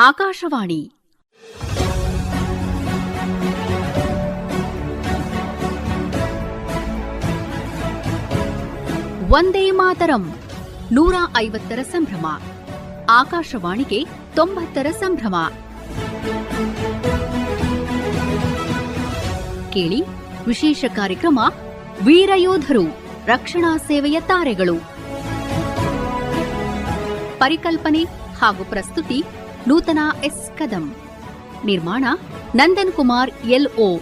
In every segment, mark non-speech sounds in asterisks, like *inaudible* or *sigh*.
ಆಕಾಶವಾಣಿ ವಂದೇ ಮಾತರಂ ನೂರ ಐವತ್ತರ ಸಂಭ್ರಮ ಆಕಾಶವಾಣಿಗೆ ತೊಂಬತ್ತರ ಸಂಭ್ರಮ ಕೇಳಿ ವಿಶೇಷ ಕಾರ್ಯಕ್ರಮ ವೀರಯೋಧರು ರಕ್ಷಣಾ ಸೇವೆಯ ತಾರೆಗಳು. ಪರಿಕಲ್ಪನೆ ಹಾಗೂ ಪ್ರಸ್ತುತಿ ನೂತನ ಎಸ್ ಕದಂ. ನಿರ್ಮಾಣ ನಂದನ್ ಕುಮಾರ್ ಎಲ್ಒ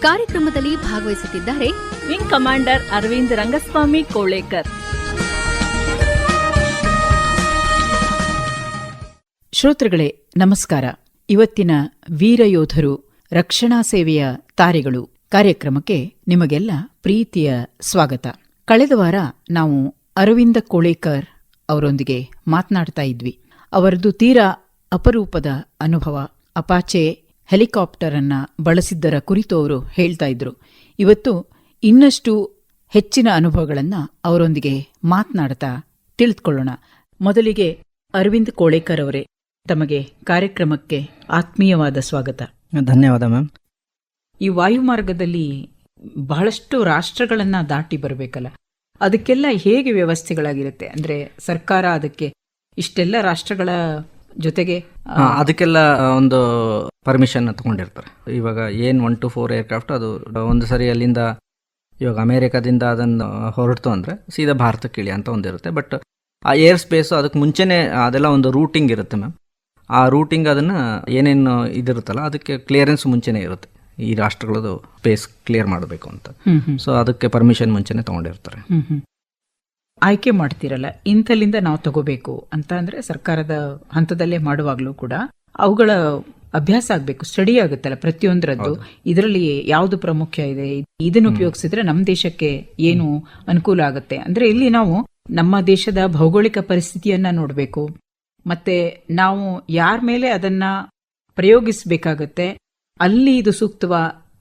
ಕಾರ್ಯಕ್ರಮದಲ್ಲಿ ಭಾಗವಹಿಸುತ್ತಿದ್ದಾರೆ ವಿಂಗ್ ಕಮಾಂಡರ್ ಅರವಿಂದ್ ರಂಗಸ್ವಾಮಿ ಕೋಳೇಕರ್. ಶ್ರೋತೃಗಳೇ ನಮಸ್ಕಾರ. ಇವತ್ತಿನ ವೀರಯೋಧರು ರಕ್ಷಣಾ ಸೇವೆಯ ತಾರೆಗಳು ಕಾರ್ಯಕ್ರಮಕ್ಕೆ ನಿಮಗೆಲ್ಲ ಪ್ರೀತಿಯ ಸ್ವಾಗತ. ಕಳೆದ ವಾರ ನಾವು ಅರವಿಂದ ಕೋಳೇಕರ್ ಅವರೊಂದಿಗೆ ಮಾತನಾಡ್ತಾ ಇದ್ವಿ. ಅವರದು ತೀರಾ ಅಪರೂಪದ ಅನುಭವ, ಅಪಾಚೆ ಹೆಲಿಕಾಪ್ಟರ್ ಅನ್ನ ಬಳಸಿದ್ದರ ಕುರಿತು ಅವರು ಹೇಳ್ತಾ ಇದ್ರು. ಇವತ್ತು ಇನ್ನಷ್ಟು ಹೆಚ್ಚಿನ ಅನುಭವಗಳನ್ನ ಅವರೊಂದಿಗೆ ಮಾತನಾಡ್ತಾ ತಿಳಿದುಕೊಳ್ಳೋಣ. ಮೊದಲಿಗೆ ಅರವಿಂದ್ ಕೋಳೇಕರ್ ಅವರೇ ತಮಗೆ ಕಾರ್ಯಕ್ರಮಕ್ಕೆ ಆತ್ಮೀಯವಾದ ಸ್ವಾಗತ. ಧನ್ಯವಾದ ಮ್ಯಾಮ್. ಈ ವಾಯುಮಾರ್ಗದಲ್ಲಿ ಬಹಳಷ್ಟು ರಾಷ್ಟ್ರಗಳನ್ನ ದಾಟಿ ಬರಬೇಕಲ್ಲ. ಅದಕ್ಕೆಲ್ಲ ಹೇಗೆ ವ್ಯವಸ್ಥೆಗಳಾಗಿರುತ್ತೆ? ಅಂದ್ರೆ ಸರ್ಕಾರ ಅದಕ್ಕೆ ಇಷ್ಟೆಲ್ಲ ರಾಷ್ಟ್ರಗಳ ಜೊತೆಗೆ ಅದಕ್ಕೆಲ್ಲ ಒಂದು ಪರ್ಮಿಷನ್ ತಗೊಂಡಿರ್ತಾರೆ. ಇವಾಗ ಏನ್ ಒನ್ ಟು ಫೋರ್ ಏರ್ಕ್ರಾಫ್ಟ್ ಅದು ಒಂದು ಸರಿ ಅಲ್ಲಿಂದ ಇವಾಗ ಅಮೇರಿಕಾದಿಂದ ಅದನ್ನು ಹೊರಡ್ತು ಅಂದ್ರೆ ಸೀದಾ ಭಾರತಕ್ಕೆ ಇಳಿ ಅಂತ ಒಂದಿರುತ್ತೆ. ಬಟ್ ಆ ಏರ್ ಸ್ಪೇಸ್ ಅದಕ್ಕೆ ಮುಂಚೆನೆ ಅದೆಲ್ಲ ಒಂದು ರೂಟಿಂಗ್ ಇರುತ್ತೆ ಮ್ಯಾಮ್. ಆ ರೂಟಿಂಗ್ ಅದನ್ನ ಏನೇನು ಇದಿರುತ್ತಲ್ಲ ಅದಕ್ಕೆ ಕ್ಲಿಯರೆನ್ಸ್ ಮುಂಚೆನೇ ಇರುತ್ತೆ. ಈ ರಾಷ್ಟ್ರಗಳದ್ದು ಸ್ಪೇಸ್ ಕ್ಲಿಯರ್ ಮಾಡಬೇಕು ಅಂತ. ಸೊ ಅದಕ್ಕೆ ಪರ್ಮಿಷನ್ ಮುಂಚೆನೇ ತಗೊಂಡಿರ್ತಾರೆ. ಆಯ್ಕೆ ಮಾಡ್ತಿರಲ್ಲ ಇಂಥಲ್ಲಿಂದ ನಾವು ತಗೋಬೇಕು ಅಂತ ಅಂದ್ರೆ ಸರ್ಕಾರದ ಹಂತದಲ್ಲೇ ಮಾಡುವಾಗ್ಲೂ ಕೂಡ ಅವುಗಳ ಅಭ್ಯಾಸ ಆಗ್ಬೇಕು ಸ್ಟಡಿ ಆಗುತ್ತಲ್ಲ ಪ್ರತಿಯೊಂದರದ್ದು. ಇದರಲ್ಲಿ ಯಾವುದು ಪ್ರಾಮುಖ್ಯ ಇದೆ? ಇದನ್ನು ಉಪಯೋಗಿಸಿದ್ರೆ ನಮ್ಮ ದೇಶಕ್ಕೆ ಏನು ಅನುಕೂಲ ಆಗುತ್ತೆ? ಅಂದ್ರೆ ಇಲ್ಲಿ ನಾವು ನಮ್ಮ ದೇಶದ ಭೌಗೋಳಿಕ ಪರಿಸ್ಥಿತಿಯನ್ನ ನೋಡಬೇಕು. ಮತ್ತೆ ನಾವು ಯಾರ ಮೇಲೆ ಅದನ್ನ ಪ್ರಯೋಗಿಸಬೇಕಾಗತ್ತೆ ಅಲ್ಲಿ ಇದು ಸೂಕ್ತವ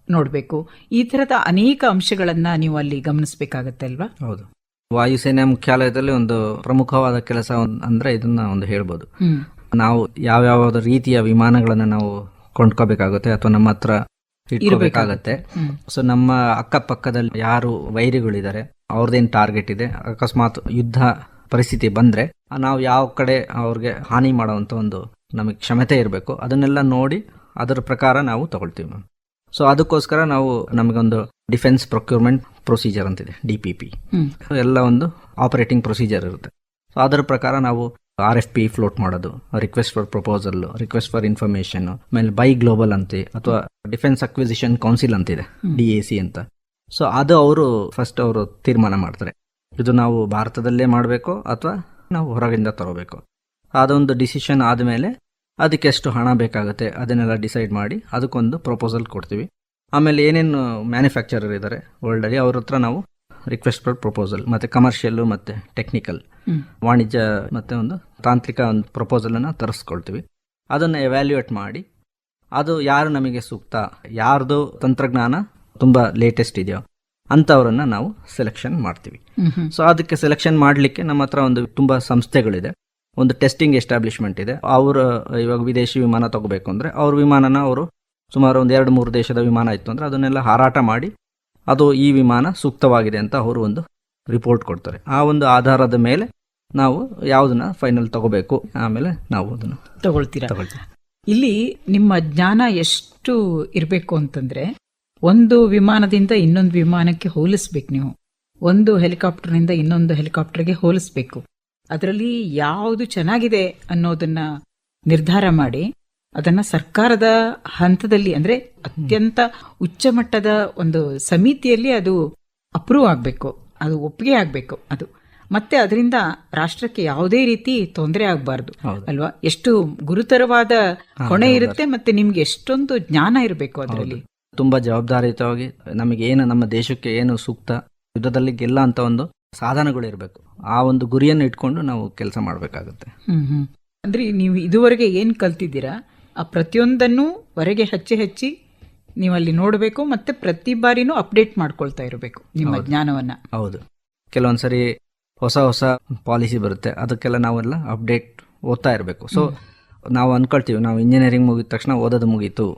ನೋಡಬೇಕು. ಈ ತರದ ಅನೇಕ ಅಂಶಗಳನ್ನ ನೀವು ಅಲ್ಲಿ ಗಮನಿಸಬೇಕಾಗತ್ತೆ ಅಲ್ವಾ ಹೌದು. ವಾಯುಸೇನೆ ಮುಖ್ಯಾಲಯದಲ್ಲಿ ಒಂದು ಪ್ರಮುಖವಾದ ಕೆಲಸ ಅಂದ್ರೆ ಇದನ್ನ ಒಂದು ಹೇಳ್ಬೋದು. ನಾವು ನಾವು ಯಾವ್ಯಾವ ರೀತಿಯ ವಿಮಾನಗಳನ್ನ ನಾವು ಕೊಂಡ್ಕೋಬೇಕಾಗುತ್ತೆ ಅಥವಾ ನಮ್ಮ ಹತ್ರ ಇರಬೇಕಾಗತ್ತೆ. ಸೊ ನಮ್ಮ ಅಕ್ಕಪಕ್ಕದಲ್ಲಿ ಯಾರು ವೈರಿಗಳಿದ್ದಾರೆ ಅವ್ರದ್ದೇನು ಟಾರ್ಗೆಟ್ ಇದೆ. ಅಕಸ್ಮಾತ್ ಯುದ್ಧ ಪರಿಸ್ಥಿತಿ ಬಂದರೆ ನಾವು ಯಾವ ಕಡೆ ಅವ್ರಿಗೆ ಹಾನಿ ಮಾಡೋವಂಥ ಒಂದು ನಮಗೆ ಕ್ಷಮತೆ ಇರಬೇಕು ಅದನ್ನೆಲ್ಲ ನೋಡಿ ಅದರ ಪ್ರಕಾರ ನಾವು ತಗೊಳ್ತೀವಿ ಮ್ಯಾಮ್. ಸೊ ಅದಕ್ಕೋಸ್ಕರ ನಾವು ನಮಗೊಂದು ಡಿಫೆನ್ಸ್ ಪ್ರೊಕ್ಯೂರ್ಮೆಂಟ್ ಪ್ರೊಸೀಜರ್ ಅಂತಿದೆ ಡಿ ಪಿ ಪಿ ಎಲ್ಲ ಒಂದು ಆಪರೇಟಿಂಗ್ ಪ್ರೊಸೀಜರ್ ಇರುತ್ತೆ. ಸೊ ಅದರ ಪ್ರಕಾರ ನಾವು ಆರ್ ಎಫ್ ಪಿ ಫ್ಲೋಟ್ ಮಾಡೋದು request for proposal request for information ಆಮೇಲೆ ಬೈ ಗ್ಲೋಬಲ್ ಅಂತ ಅಥವಾ ಡಿಫೆನ್ಸ್ ಅಕ್ವಿಸಿಷನ್ ಕೌನ್ಸಿಲ್ ಅಂತಿದೆ ಡಿ ಎ ಸಿ ಅಂತ. ಸೊ ಅದು ಅವರು ಫಸ್ಟ್ ಅವರು ತೀರ್ಮಾನ ಮಾಡ್ತಾರೆ. ಇದು ನಾವು ಭಾರತದಲ್ಲೇ ಮಾಡಬೇಕು ಅಥವಾ ನಾವು ಹೊರಗಿಂದ ತಗೋಬೇಕು ಅದೊಂದು ಡಿಸಿಷನ್ ಆದಮೇಲೆ ಅದಕ್ಕೆ ಎಷ್ಟು ಹಣ ಬೇಕಾಗುತ್ತೆ ಅದನ್ನೆಲ್ಲ ಡಿಸೈಡ್ ಮಾಡಿ ಅದಕ್ಕೊಂದು ಪ್ರಪೋಸಲ್ ಕೊಡ್ತೀವಿ. ಆಮೇಲೆ ಏನೇನು ಮ್ಯಾನುಫ್ಯಾಕ್ಚರರ್ ಇದ್ದಾರೆ ವರ್ಲ್ಡಲ್ಲಿ ಅವ್ರ ಹತ್ರ ನಾವು ರಿಕ್ವೆಸ್ಟ್ ಫಾರ್ ಪ್ರಪೋಸಲ್ ಮತ್ತು ಕಮರ್ಷಿಯಲ್ಲು ಮತ್ತು ಟೆಕ್ನಿಕಲ್ ವಾಣಿಜ್ಯ ಮತ್ತು ಒಂದು ತಾಂತ್ರಿಕ ಒಂದು ಪ್ರಪೋಸಲನ್ನು ತರಿಸ್ಕೊಳ್ತೀವಿ. ಅದನ್ನು ಎವ್ಯಾಲ್ಯೂಯೇಟ್ ಮಾಡಿ ಅದು ಯಾರು ನಮಗೆ ಸೂಕ್ತ ಯಾರ್ದು ತಂತ್ರಜ್ಞಾನ ತುಂಬ ಲೇಟೆಸ್ಟ್ ಇದೆಯೋ ಅಂಥವ್ರನ್ನ ನಾವು ಸೆಲೆಕ್ಷನ್ ಮಾಡ್ತೀವಿ. ಸೊ ಅದಕ್ಕೆ ಸೆಲೆಕ್ಷನ್ ಮಾಡಲಿಕ್ಕೆ ನಮ್ಮ ಹತ್ರ ಒಂದು ತುಂಬಾ ಸಂಸ್ಥೆಗಳಿದೆ. ಒಂದು ಟೆಸ್ಟಿಂಗ್ ಎಸ್ಟಾಬ್ಲಿಷ್ಮೆಂಟ್ ಇದೆ. ಅವರು ಇವಾಗ ವಿದೇಶಿ ವಿಮಾನ ತಗೋಬೇಕು ಅಂದ್ರೆ ಅವ್ರ ವಿಮಾನನ ಅವರು ಸುಮಾರು ಒಂದು ಎರಡು ಮೂರು ದೇಶದ ವಿಮಾನ ಇತ್ತು ಅಂದ್ರೆ ಅದನ್ನೆಲ್ಲ ಹಾರಾಟ ಮಾಡಿ ಅದು ಈ ವಿಮಾನ ಸೂಕ್ತವಾಗಿದೆ ಅಂತ ಅವರು ಒಂದು ರಿಪೋರ್ಟ್ ಕೊಡ್ತಾರೆ. ಆ ಒಂದು ಆಧಾರದ ಮೇಲೆ ನಾವು ಯಾವುದನ್ನ ಫೈನಲ್ ತಗೋಬೇಕು. ಆಮೇಲೆ ನಾವು ಅದನ್ನು ತಗೊಳ್ತೀರಾ? ಇಲ್ಲಿ ನಿಮ್ಮ ಜ್ಞಾನ ಎಷ್ಟು ಇರಬೇಕು ಅಂತಂದ್ರೆ ಒಂದು ವಿಮಾನದಿಂದ ಇನ್ನೊಂದು ವಿಮಾನಕ್ಕೆ ಹೋಲಿಸ್ಬೇಕು ನೀವು. ಒಂದು ಹೆಲಿಕಾಪ್ಟರ್ನಿಂದ ಇನ್ನೊಂದು ಹೆಲಿಕಾಪ್ಟರ್ಗೆ ಹೋಲಿಸ್ಬೇಕು. ಅದರಲ್ಲಿ ಯಾವುದು ಚೆನ್ನಾಗಿದೆ ಅನ್ನೋದನ್ನ ನಿರ್ಧಾರ ಮಾಡಿ ಅದನ್ನ ಸರ್ಕಾರದ ಹಂತದಲ್ಲಿ ಅಂದ್ರೆ ಅತ್ಯಂತ ಉಚ್ಚ ಮಟ್ಟದ ಒಂದು ಸಮಿತಿಯಲ್ಲಿ ಅದು ಅಪ್ರೂವ್ ಆಗಬೇಕು ಅದು ಒಪ್ಪಿಗೆ ಆಗಬೇಕು ಅದು. ಮತ್ತೆ ಅದರಿಂದ ರಾಷ್ಟ್ರಕ್ಕೆ ಯಾವುದೇ ರೀತಿ ತೊಂದರೆ ಆಗಬಾರ್ದು ಅಲ್ವಾ? ಎಷ್ಟು ಗುರುತರವಾದ ಹೊಣೆ ಇರುತ್ತೆ ಮತ್ತೆ ನಿಮ್ಗೆ ಎಷ್ಟೊಂದು ಜ್ಞಾನ ಇರಬೇಕು ಅದರಲ್ಲಿ. ತುಂಬಾ ಜವಾಬ್ದಾರಿಯುತವಾಗಿ ನಮಗೆ ಏನು ನಮ್ಮ ದೇಶಕ್ಕೆ ಏನು ಸೂಕ್ತ ಯುದ್ಧದಲ್ಲಿ ಗೆಲ್ಲ ಅಂತ ಒಂದು ಸಾಧನಗಳು ಇರಬೇಕು. ಆ ಒಂದು ಗುರಿಯನ್ನು ಇಟ್ಕೊಂಡು ನಾವು ಕೆಲಸ ಮಾಡಬೇಕಾಗುತ್ತೆ. ಅಂದ್ರೆ ನೀವು ಇದುವರೆಗೆ ಏನ್ ಕಲ್ತಿದ್ದೀರಾ? ಆ ಪ್ರತಿಯೊಂದನ್ನು ಹೊರಗೆ ಹಚ್ಚಿ ಹಚ್ಚಿ ನೀವು ಅಲ್ಲಿ ನೋಡಬೇಕು ಮತ್ತೆ ಪ್ರತಿ ಬಾರಿನೂ ಅಪ್ಡೇಟ್ ಮಾಡ್ಕೊಳ್ತಾ ಇರಬೇಕು ನಿಮ್ಮ ಜ್ಞಾನವನ್ನ. ಹೌದು. ಕೆಲವೊಂದ್ಸರಿ ಹೊಸ ಹೊಸ ಪಾಲಿಸಿ ಬರುತ್ತೆ. ಅದಕ್ಕೆಲ್ಲ ನಾವೆಲ್ಲ ಅಪ್ಡೇಟ್ ಓದ್ತಾ ಇರಬೇಕು. ಸೊ ನಾವು ಅನ್ಕೊಳ್ತೀವಿ ನಾವು ಇಂಜಿನಿಯರಿಂಗ್ ಮುಗಿದ ತಕ್ಷಣ ಓದೋದು ಮುಗೀತು.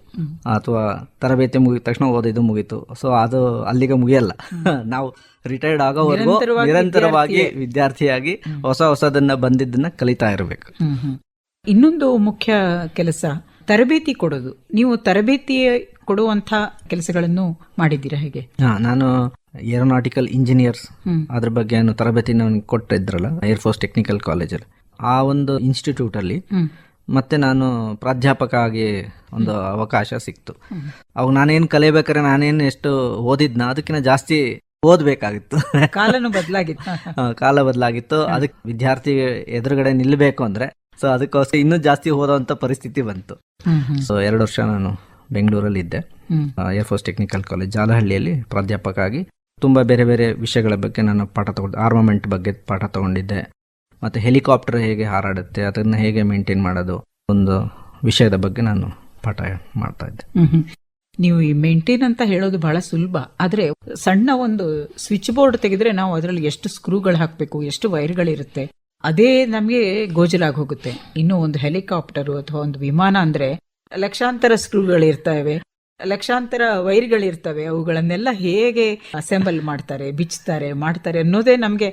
ಅಥವಾ ತರಬೇತಿ ಮುಗಿದ ತಕ್ಷಣ ಓದಿದ್ದು ಮುಗೀತು. ಸೊ ಅದು ಅಲ್ಲಿಗೆ ಮುಗಿಯಲ್ಲ. *laughs* ನಾವು ರಿಟೈರ್ಡ್ ಆಗೋವರೆಗೂ ನಿರಂತರವಾಗಿ ವಿದ್ಯಾರ್ಥಿಯಾಗಿ ಹೊಸ ಹೊಸದನ್ನ ಬಂದಿದ್ದನ್ನ ಕಲಿತಾ ಇರಬೇಕು. ಇನ್ನೊಂದು ಮುಖ್ಯ ಕೆಲಸ ತರಬೇತಿ ಕೊಡೋದು. ನೀವು ತರಬೇತಿ ಕೊಡುವಂತ ಕೆಲಸಗಳನ್ನು ಮಾಡಿದ್ದೀರಾ ಹೇಗೆ? ಹಾ ನಾನು ಏರೋನಾಟಿಕಲ್ ಇಂಜಿನಿಯರ್ಸ್. ಅದ್ರ ಬಗ್ಗೆ ತರಬೇತಿ ಕೊಟ್ಟಿದ್ರಲ್ಲ ಏರ್ಫೋರ್ಸ್ ಟೆಕ್ನಿಕಲ್ ಕಾಲೇಜಲ್ಲಿ ಆ ಒಂದು ಇನ್ಸ್ಟಿಟ್ಯೂಟ್ ಅಲ್ಲಿ. ಮತ್ತೆ ನಾನು ಪ್ರಾಧ್ಯಾಪಕ ಆಗಿ ಒಂದು ಅವಕಾಶ ಸಿಕ್ತು. ಅವಾಗ ನಾನೇನು ಕಲಿಬೇಕಾದ್ರೆ ನಾನೇನು ಎಷ್ಟು ಓದಿದ್ನ ಅದಕ್ಕಿಂತ ಜಾಸ್ತಿ ಓದ್ಬೇಕಾಗಿತ್ತು. ಕಾಲನು ಬದಲಾಗಿತ್ತು. *laughs* ಕಾಲ ಬದಲಾಗಿತ್ತು. ಅದಕ್ಕೆ ವಿದ್ಯಾರ್ಥಿ ಎದುರುಗಡೆ ನಿಲ್ಲಬೇಕು ಅಂದ್ರೆ ಸೊ ಅದಕ್ಕೋಸ್ಕರ ಇನ್ನೂ ಜಾಸ್ತಿ ಓದೋಂತ ಪರಿಸ್ಥಿತಿ ಬಂತು. ಸೊ ಎರಡು ವರ್ಷ ನಾನು ಬೆಂಗಳೂರಲ್ಲಿ ಇದ್ದೆ. ಏರ್ಫೋರ್ಸ್ ಟೆಕ್ನಿಕಲ್ ಕಾಲೇಜ್ ಜಾಲಹಳ್ಳಿಯಲ್ಲಿ ಪ್ರಾಧ್ಯಾಪಕ ಆಗಿ ತುಂಬಾ ಬೇರೆ ಬೇರೆ ವಿಷಯಗಳ ಬಗ್ಗೆ ನಾನು ಪಾಠ ತಗೊಂಡು ಆರ್ಮಮೆಂಟ್ ಬಗ್ಗೆ ಪಾಠ ತಗೊಂಡಿದ್ದೆ. ಮತ್ತು ಹೆಲಿಕಾಪ್ಟರ್ ಹೇಗೆ ಹಾರಾಡುತ್ತೆ, ಅದನ್ನು ಹೇಗೆ ಮೇಂಟೈನ್ ಮಾಡೋದು, ಒಂದು ವಿಷಯದ ಬಗ್ಗೆ ನಾನು ಪಾಠ ಮಾಡ್ತಾ ಇದ್ದೆ. ನೀವು ಈ ಮೇಂಟೈನ್ ಅಂತ ಹೇಳೋದು ಬಹಳ ಸುಲಭ. ಆದರೆ ಸಣ್ಣ ಒಂದು ಸ್ವಿಚ್ ಬೋರ್ಡ್ ತೆಗೆದ್ರೆ ನಾವು ಅದರಲ್ಲಿ ಎಷ್ಟು ಸ್ಕ್ರೂಗಳು ಹಾಕಬೇಕು, ಎಷ್ಟು ವೈರ್ಗಳಿರುತ್ತೆ ಅದೇ ನಮಗೆ ಗೋಜಲಾಗಿ ಹೋಗುತ್ತೆ. ಇನ್ನು ಒಂದು ಹೆಲಿಕಾಪ್ಟರ್ ಅಥವಾ ಒಂದು ವಿಮಾನ ಅಂದರೆ ಲಕ್ಷಾಂತರ ಸ್ಕ್ರೂಗಳಿರ್ತವೆ ಲಕ್ಷಾಂತರ ವೈರ್ಗಳಿರ್ತವೆ ಅವುಗಳನ್ನೆಲ್ಲ ಹೇಗೆ ಅಸೆಂಬಲ್ ಮಾಡ್ತಾರೆ, ಬಿಚ್ತಾರೆ, ಮಾಡ್ತಾರೆ ಅನ್ನೋದೇ ನಮಗೆ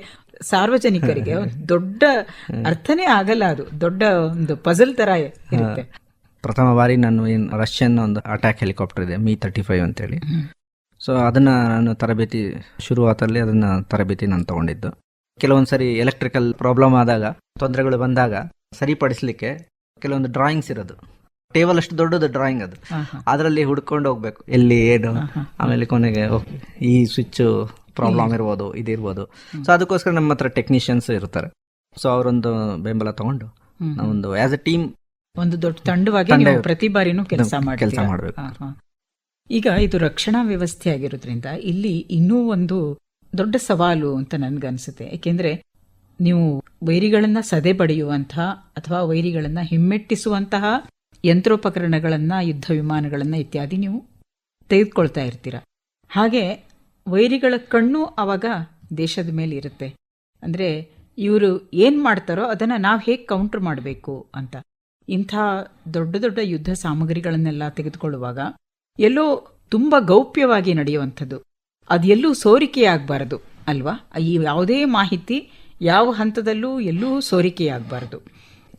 ಸಾರ್ವಜನಿಕರಿಗೆ ದೊಡ್ಡ ಅರ್ಥನೇ ಆಗಲ್ಲ ಅದು. ದೊಡ್ಡ ಒಂದು ಪಜಲ್ ತರ ಇರುತ್ತೆ. ಪ್ರಥಮ ಬಾರಿ ನಾನು ಏನು ರಷ್ಯನ್ ಒಂದು ಅಟ್ಯಾಕ್ ಹೆಲಿಕಾಪ್ಟರ್ ಇದೆ ಮಿ ತರ್ಟಿ ಫೈವ್ ಅಂತೇಳಿ ಸೊ ಅದನ್ನು ನಾನು ತರಬೇತಿ ಶುರುವಾತಲ್ಲಿ ಅದನ್ನು ತರಬೇತಿ ನಾನು ತೊಗೊಂಡಿದ್ದು. ಕೆಲವೊಂದು ಸರಿ ಎಲೆಕ್ಟ್ರಿಕಲ್ ಪ್ರಾಬ್ಲಮ್ ಆದಾಗ ತೊಂದರೆಗಳು ಬಂದಾಗ ಸರಿಪಡಿಸ್ಲಿಕ್ಕೆ ಕೆಲವೊಂದು ಡ್ರಾಯಿಂಗ್ಸ್ ಇರೋದು. ಟೇಬಲ್ ಅಷ್ಟು ದೊಡ್ಡದು ಡ್ರಾಯಿಂಗ್ ಅದು. ಅದರಲ್ಲಿ ಹುಡ್ಕೊಂಡು ಹೋಗ್ಬೇಕು. ಎಲ್ಲಿ ಏನು? ಆಮೇಲೆ ಕೊನೆಗೆ ಓಕೆ ಈ ಸ್ವಿಚ್ ಪ್ರಾಬ್ಲಮ್ ಇರ್ಬೋದು ಇದಿರ್ಬೋದು. ಸೊ ಅದಕ್ಕೋಸ್ಕರ ನಮ್ಮ ಹತ್ರ ಟೆಕ್ನಿಷಿಯನ್ಸ್ ಇರ್ತಾರೆ. ಸೊ ಅವರೊಂದು ಬೆಂಬಲ ತಗೊಂಡು. ನಾವೊಂದು ಆಸ್ ಅ ಟೀಮ್ ಒಂದು ದೊಡ್ಡ ತಂಡವಾಗಿ ನೀವು ಪ್ರತಿ ಬಾರಿನೂ ಕೆಲಸ ಮಾಡಿ ಕೆಲಸ ಮಾಡ್ಬೇಕು. ಈಗ ಇದು ರಕ್ಷಣಾ ವ್ಯವಸ್ಥೆ ಆಗಿರೋದ್ರಿಂದ ಇಲ್ಲಿ ಇನ್ನೂ ಒಂದು ದೊಡ್ಡ ಸವಾಲು ಅಂತ ನನ್ಗನ್ಸುತ್ತೆ. ಯಾಕೆಂದ್ರೆ ನೀವು ವೈರಿಗಳನ್ನ ಸದೆ ಬಡಿಯುವಂತಹ ಅಥವಾ ವೈರಿಗಳನ್ನ ಹಿಮ್ಮೆಟ್ಟಿಸುವಂತಹ ಯಂತ್ರೋಪಕರಣಗಳನ್ನ ಯುದ್ಧ ವಿಮಾನಗಳನ್ನ ಇತ್ಯಾದಿ ನೀವು ತೆಗೆದುಕೊಳ್ತಾ ಇರ್ತೀರ. ಹಾಗೆ ವೈರಿಗಳ ಕಣ್ಣು ಅವಾಗ ದೇಶದ ಮೇಲೆ ಇರುತ್ತೆ. ಅಂದರೆ ಇವರು ಏನು ಮಾಡ್ತಾರೋ ಅದನ್ನು ನಾವು ಹೇಗೆ ಕೌಂಟರ್ ಮಾಡಬೇಕು ಅಂತ. ಇಂಥ ದೊಡ್ಡ ದೊಡ್ಡ ಯುದ್ಧ ಸಾಮಗ್ರಿಗಳನ್ನೆಲ್ಲ ತೆಗೆದುಕೊಳ್ಳುವಾಗ ಎಲ್ಲೋ ತುಂಬ ಗೌಪ್ಯವಾಗಿ ನಡೆಯುವಂಥದ್ದು. ಅದೆಲ್ಲೂ ಸೋರಿಕೆಯಾಗಬಾರದು, ಅಲ್ವಾ? ಈ ಯಾವುದೇ ಮಾಹಿತಿ ಯಾವ ಹಂತದಲ್ಲೂ ಎಲ್ಲೂ ಸೋರಿಕೆಯಾಗಬಾರದು.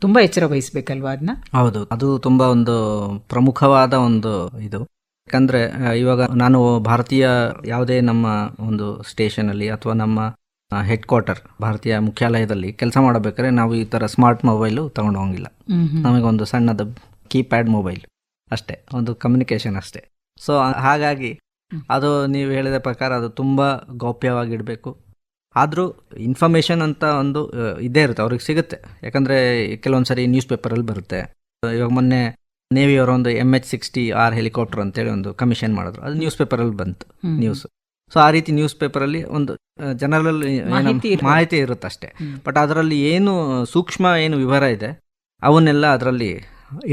ತುಂಬ ಎಚ್ಚರ ವಹಿಸ್ಬೇಕಲ್ವಾ ಅದನ್ನ ಹೌದು, ಅದು ತುಂಬಾ ಒಂದು ಪ್ರಮುಖವಾದ ಒಂದು ಇದು. ಯಾಕಂದ್ರೆ ಇವಾಗ ನಾನು ಭಾರತೀಯ ಯಾವುದೇ ನಮ್ಮ ಒಂದು ಸ್ಟೇಷನ್ ಅಲ್ಲಿ ಅಥವಾ ನಮ್ಮ ಹೆಡ್ ಕ್ವಾರ್ಟರ್ ಭಾರತೀಯ ಮುಖ್ಯಾಲಯದಲ್ಲಿ ಕೆಲಸ ಮಾಡಬೇಕಾದ್ರೆ ನಾವು ಈ ತರ ಸ್ಮಾರ್ಟ್ ಮೊಬೈಲು ತಗೊಂಡು ಹೋಗಿಲ್ಲ. ನಮಗೆ ಒಂದು ಸಣ್ಣದ ಕೀಪ್ಯಾಡ್ ಮೊಬೈಲ್ ಅಷ್ಟೇ ಒಂದು ಕಮ್ಯುನಿಕೇಷನ್ ಅಷ್ಟೇ. ಸೊ ಹಾಗಾಗಿ ಅದು ನೀವು ಹೇಳಿದ ಪ್ರಕಾರ ಅದು ತುಂಬಾ ಗೌಪ್ಯವಾಗಿಡಬೇಕು. ಆದರೂ ಇನ್ಫಾರ್ಮೇಷನ್ ಅಂತ ಒಂದು ಇದೇ ಇರುತ್ತೆ ಅವ್ರಿಗೆ ಸಿಗುತ್ತೆ. ಯಾಕಂದರೆ ಕೆಲವೊಂದು ಸರಿ ನ್ಯೂಸ್ ಪೇಪರಲ್ಲಿ ಬರುತ್ತೆ. ಇವಾಗ ಮೊನ್ನೆ ನೇವಿಯವರ ಒಂದು M H sixty R helicopter ಅಂತೇಳಿ ಒಂದು ಕಮಿಷನ್ ಮಾಡಿದ್ರು. ಅದು ನ್ಯೂಸ್ ಪೇಪರಲ್ಲಿ ಬಂತು ನ್ಯೂಸ್ ಸೊ ಆ ರೀತಿ ನ್ಯೂಸ್ ಪೇಪರಲ್ಲಿ ಒಂದು ಜನರಲ್ ಮಾಹಿತಿ ಇರುತ್ತೆ. ಅಷ್ಟೇ. ಬಟ್ ಅದರಲ್ಲಿ ಏನು ಸೂಕ್ಷ್ಮ ಏನು ವಿವರ ಇದೆ ಅವನ್ನೆಲ್ಲ ಅದರಲ್ಲಿ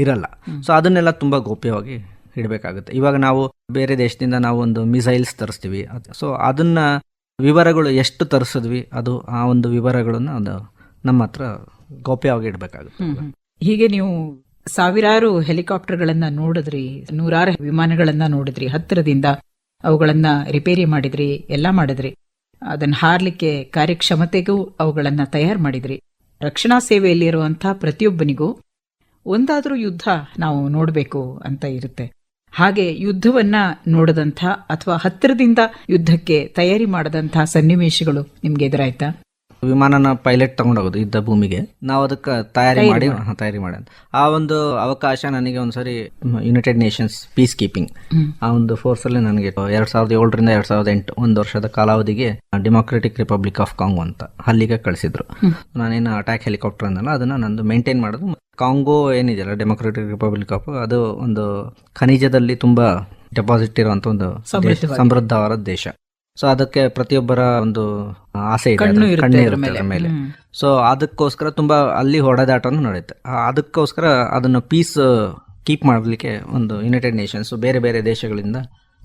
ಇರಲ್ಲ. ಸೊ ಅದನ್ನೆಲ್ಲ ತುಂಬ ಗೋಪ್ಯವಾಗಿ ಇಡಬೇಕಾಗುತ್ತೆ. ಇವಾಗ ನಾವು ಬೇರೆ ದೇಶದಿಂದ ನಾವು ಒಂದು ಮಿಸೈಲ್ಸ್ ತರಿಸ್ತೀವಿ. ಸೊ ಅದನ್ನ ವಿವರಗಳು ಎಷ್ಟು ತರಿಸಿದ್ವಿ ಅದು ಆ ಒಂದು ವಿವರಗಳನ್ನು ಅದು ನಮ್ಮ ಹತ್ರ ಗೋಪ್ಯವಾಗಿ ಇಡಬೇಕಾಗುತ್ತೆ. ಹೀಗೆ ನೀವು ಸಾವಿರಾರು ಹೆಲಿಕಾಪ್ಟರ್ಗಳನ್ನ ನೋಡಿದ್ರಿ, ನೂರಾರು ವಿಮಾನಗಳನ್ನ ನೋಡಿದ್ರಿ, ಹತ್ತಿರದಿಂದ ಅವುಗಳನ್ನ ರಿಪೇರಿ ಮಾಡಿದ್ರಿ, ಎಲ್ಲ ಮಾಡಿದ್ರಿ. ಅದನ್ನ ಹಾರ್ಲಿಕ್ಕೆ ಕಾರ್ಯಕ್ಷಮತೆಗೂ ಅವುಗಳನ್ನ ತಯಾರು ಮಾಡಿದ್ರಿ. ರಕ್ಷಣಾ ಸೇವೆಯಲ್ಲಿರುವಂಥ ಪ್ರತಿಯೊಬ್ಬನಿಗೂ ಒಂದಾದರೂ ಯುದ್ಧ ನಾವು ನೋಡಬೇಕು ಅಂತ ಇರುತ್ತೆ. ಹಾಗೆ ಯುದ್ಧವನ್ನ ನೋಡದಂಥ ಅಥವಾ ಹತ್ತಿರದಿಂದ ಯುದ್ಧಕ್ಕೆ ತಯಾರಿ ಮಾಡದಂಥ ಸನ್ನಿವೇಶಗಳು ನಿಮ್ಗೆ ಎದುರಾಯ್ತಾ? ವಿಮಾನನ ಪೈಲಟ್ ತಗೊಂಡೋಗೋದು ಇದ್ದ ಭೂಮಿಗೆ. ನಾವು ಅದಕ್ಕೆ ತಯಾರಿ ಮಾಡಿ. ಹಾ, ತಯಾರಿ ಮಾಡಿ ಆ ಒಂದು ಅವಕಾಶ ನನಗೆ ಒಂದ್ಸರಿ ಯುನೈಟೆಡ್ ನೇಷನ್ಸ್ ಪೀಸ್ ಕೀಪಿಂಗ್ ಆ ಒಂದು ಫೋರ್ಸ್ ಅಲ್ಲಿ ನನಗೆ ಎರಡ್ ಸಾವಿರದ ಏಳರಿಂದ ಎರಡ್ ಸಾವಿರದ ಎಂಟು ಒಂದು ವರ್ಷದ ಕಾಲಾವಧಿಗೆ ಡೆಮೋಕ್ರೆಟಿಕ್ ರಿಪಬ್ಲಿಕ್ ಆಫ್ ಕಾಂಗೋ ಅಂತ ಅಲ್ಲಿಗೆ ಕಳಿಸಿದ್ರು. ನಾನೇನ ಅಟ್ಯಾಕ್ ಹೆಲಿಕಾಪ್ಟರ್ ಅಂದಲ್ಲ ಅದನ್ನ ನಂದು ಮೇಂಟೈನ್ ಮಾಡೋದು. ಕಾಂಗೋ ಏನಿದೆಯಲ್ಲ ಡೆಮೋಕ್ರೆಟಿಕ್ ರಿಪಬ್ಲಿಕ್ ಆಫ್ ಅದು ಒಂದು ಖನಿಜದಲ್ಲಿ ತುಂಬಾ ಡೆಪಾಸಿಟ್ ಇರುವಂತ ಒಂದು ದೇಶ- ಸಮೃದ್ಧವಾದ ದೇಶ. ಸೊ ಅದಕ್ಕೆ ಪ್ರತಿಯೊಬ್ಬರ ಒಂದು ಆಸೆ ಇದೆ. ಕಣ್ಣು ಅದ್ರ- ಇರುತ್ತೆ ಕಣ್ಣು ಇರುತ್ತೆ ಮೇಲೆ. ಅದ್ರ ಮೇಲೆ ಸೊ ಅದಕ್ಕೋಸ್ಕರ ತುಂಬಾ ಅಲ್ಲಿ ಹೊಡೆದಾಟನೂ ನಡೆಯುತ್ತೆ. ಅದಕ್ಕೋಸ್ಕರ ಅದನ್ನು ಪೀಸ್ ಕೀಪ್ ಮಾಡಲಿಕ್ಕೆ ಒಂದು ಯುನೈಟೆಡ್ ನೇಷನ್ಸ್ ಬೇರೆ ಬೇರೆ ದೇಶಗಳಿಂದ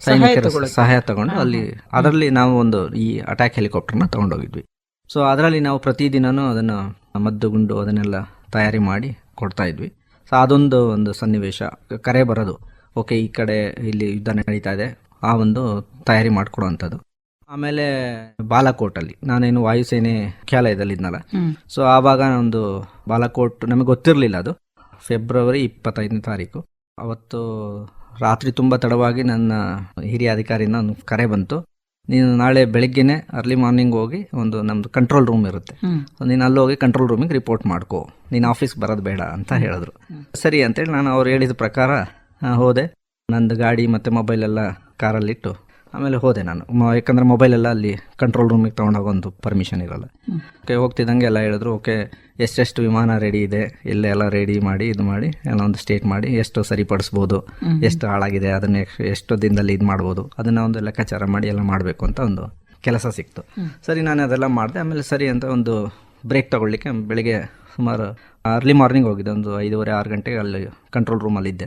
ಸೈನಿಕರ ಸಹಾಯ ತಗೊಂಡು ಅಲ್ಲಿ ಅದರಲ್ಲಿ ನಾವು ಒಂದು ಈ ಅಟ್ಯಾಕ್ ಹೆಲಿಕಾಪ್ಟರ್ನ ತಗೊಂಡೋಗಿದ್ವಿ. ಸೊ ಅದರಲ್ಲಿ ನಾವು ಪ್ರತಿದಿನನೂ ಅದನ್ನು ಮದ್ದು ಗುಂಡು ಅದನ್ನೆಲ್ಲ ತಯಾರಿ ಮಾಡಿ ಕೊಡ್ತಾ ಇದ್ವಿ. ಸೊ ಅದೊಂದು ಒಂದು ಸನ್ನಿವೇಶ. ಕರೆ ಬರೋದು. ಓಕೆ ಈ ಕಡೆ ಇಲ್ಲಿ ಯುದ್ಧ ನಡೀತಾ ಇದೆ. ಆ ಒಂದು ತಯಾರಿ ಮಾಡ್ಕೊಡುವಂಥದ್ದು. ಆಮೇಲೆ ಬಾಲಾಕೋಟಲ್ಲಿ ನಾನೇನು ವಾಯುಸೇನೆ ಮುಖ್ಯಾಲಯದಲ್ಲಿ ಇದ್ನಲ್ಲ ಸೊ ಆವಾಗ ಒಂದು ಬಾಲಾಕೋಟ್ ನಮಗೆ ಗೊತ್ತಿರಲಿಲ್ಲ ಅದು. ಫೆಬ್ರವರಿ ಇಪ್ಪತ್ತೈದನೇ ತಾರೀಕು. ಅವತ್ತು ರಾತ್ರಿ ತುಂಬ ತಡವಾಗಿ ನನ್ನ ಹಿರಿಯ ಅಧಿಕಾರಿನ ಒಂದು ಕರೆ ಬಂತು. ನೀನು ನಾಳೆ ಬೆಳಿಗ್ಗೆನೆ ಅರ್ಲಿ ಮಾರ್ನಿಂಗ್ ಹೋಗಿ ಒಂದು ನಮ್ದು ಕಂಟ್ರೋಲ್ ರೂಮ್ ಇರುತ್ತೆ. ನೀನು ಅಲ್ಲಿ ಹೋಗಿ ಕಂಟ್ರೋಲ್ ರೂಮಿಗೆ ರಿಪೋರ್ಟ್ ಮಾಡ್ಕೋ. ನೀನು ಆಫೀಸ್ಗೆ ಬರೋದು ಬೇಡ ಅಂತ ಹೇಳಿದ್ರು. ಸರಿ ಅಂತೇಳಿ ನಾನು ಅವ್ರು ಹೇಳಿದ ಪ್ರಕಾರ ಹೋದೆ. ನಂದು ಗಾಡಿ ಮತ್ತು ಮೊಬೈಲ್ ಎಲ್ಲ ಕಾರಲ್ಲಿಟ್ಟು ಆಮೇಲೆ ಹೋದೆ ನಾನು. ಯಾಕಂದ್ರೆ ಮೊಬೈಲ್ ಎಲ್ಲ ಅಲ್ಲಿ ಕಂಟ್ರೋಲ್ ರೂಮಿಗೆ ತೊಗೊಂಡೋಗೋ ಒಂದು ಪರ್ಮಿಷನ್ ಇರಲ್ಲ. ಓಕೆ ಹೋಗ್ತಿದ್ದಂಗೆ ಎಲ್ಲ ಹೇಳಿದ್ರು ಓಕೆ ಎಷ್ಟೆಷ್ಟು ವಿಮಾನ ರೆಡಿ ಇದೆ ಇಲ್ಲೇ ಎಲ್ಲ ರೆಡಿ ಮಾಡಿ ಇದು ಮಾಡಿ ಎಲ್ಲ ಒಂದು ಸ್ಟೇಟ್ ಮಾಡಿ ಎಷ್ಟು ಸರಿಪಡಿಸ್ಬೋದು ಎಷ್ಟು ಹಾಳಾಗಿದೆ ಅದನ್ನ ಎಷ್ಟ್- ಎಷ್ಟು ದಿನದಲ್ಲಿ ಇದು ಮಾಡ್ಬೋದು ಅದನ್ನ ಒಂದು ಲೆಕ್ಕಾಚಾರ ಮಾಡಿ ಎಲ್ಲ ಮಾಡಬೇಕು ಅಂತ ಒಂದು ಕೆಲಸ ಸಿಕ್ತು. ಸರಿ ನಾನು ಅದೆಲ್ಲ ಮಾಡಿದೆ ಆಮೇಲೆ ಸರಿ ಅಂತ ಒಂದು ಬ್ರೇಕ್ ತಗೊಳ್ಳಿಕ್ಕೆ ಬೆಳಿಗ್ಗೆ ಸುಮಾರು ಅರ್ಲಿ ಮಾರ್ನಿಂಗ್ ಹೋಗಿದ್ದೆ ಒಂದು ಐದೂವರೆ ಆರು ಗಂಟೆಗೆ ಅಲ್ಲಿ ಕಂಟ್ರೋಲ್ ರೂಮಲ್ಲಿ ಇದ್ದೆ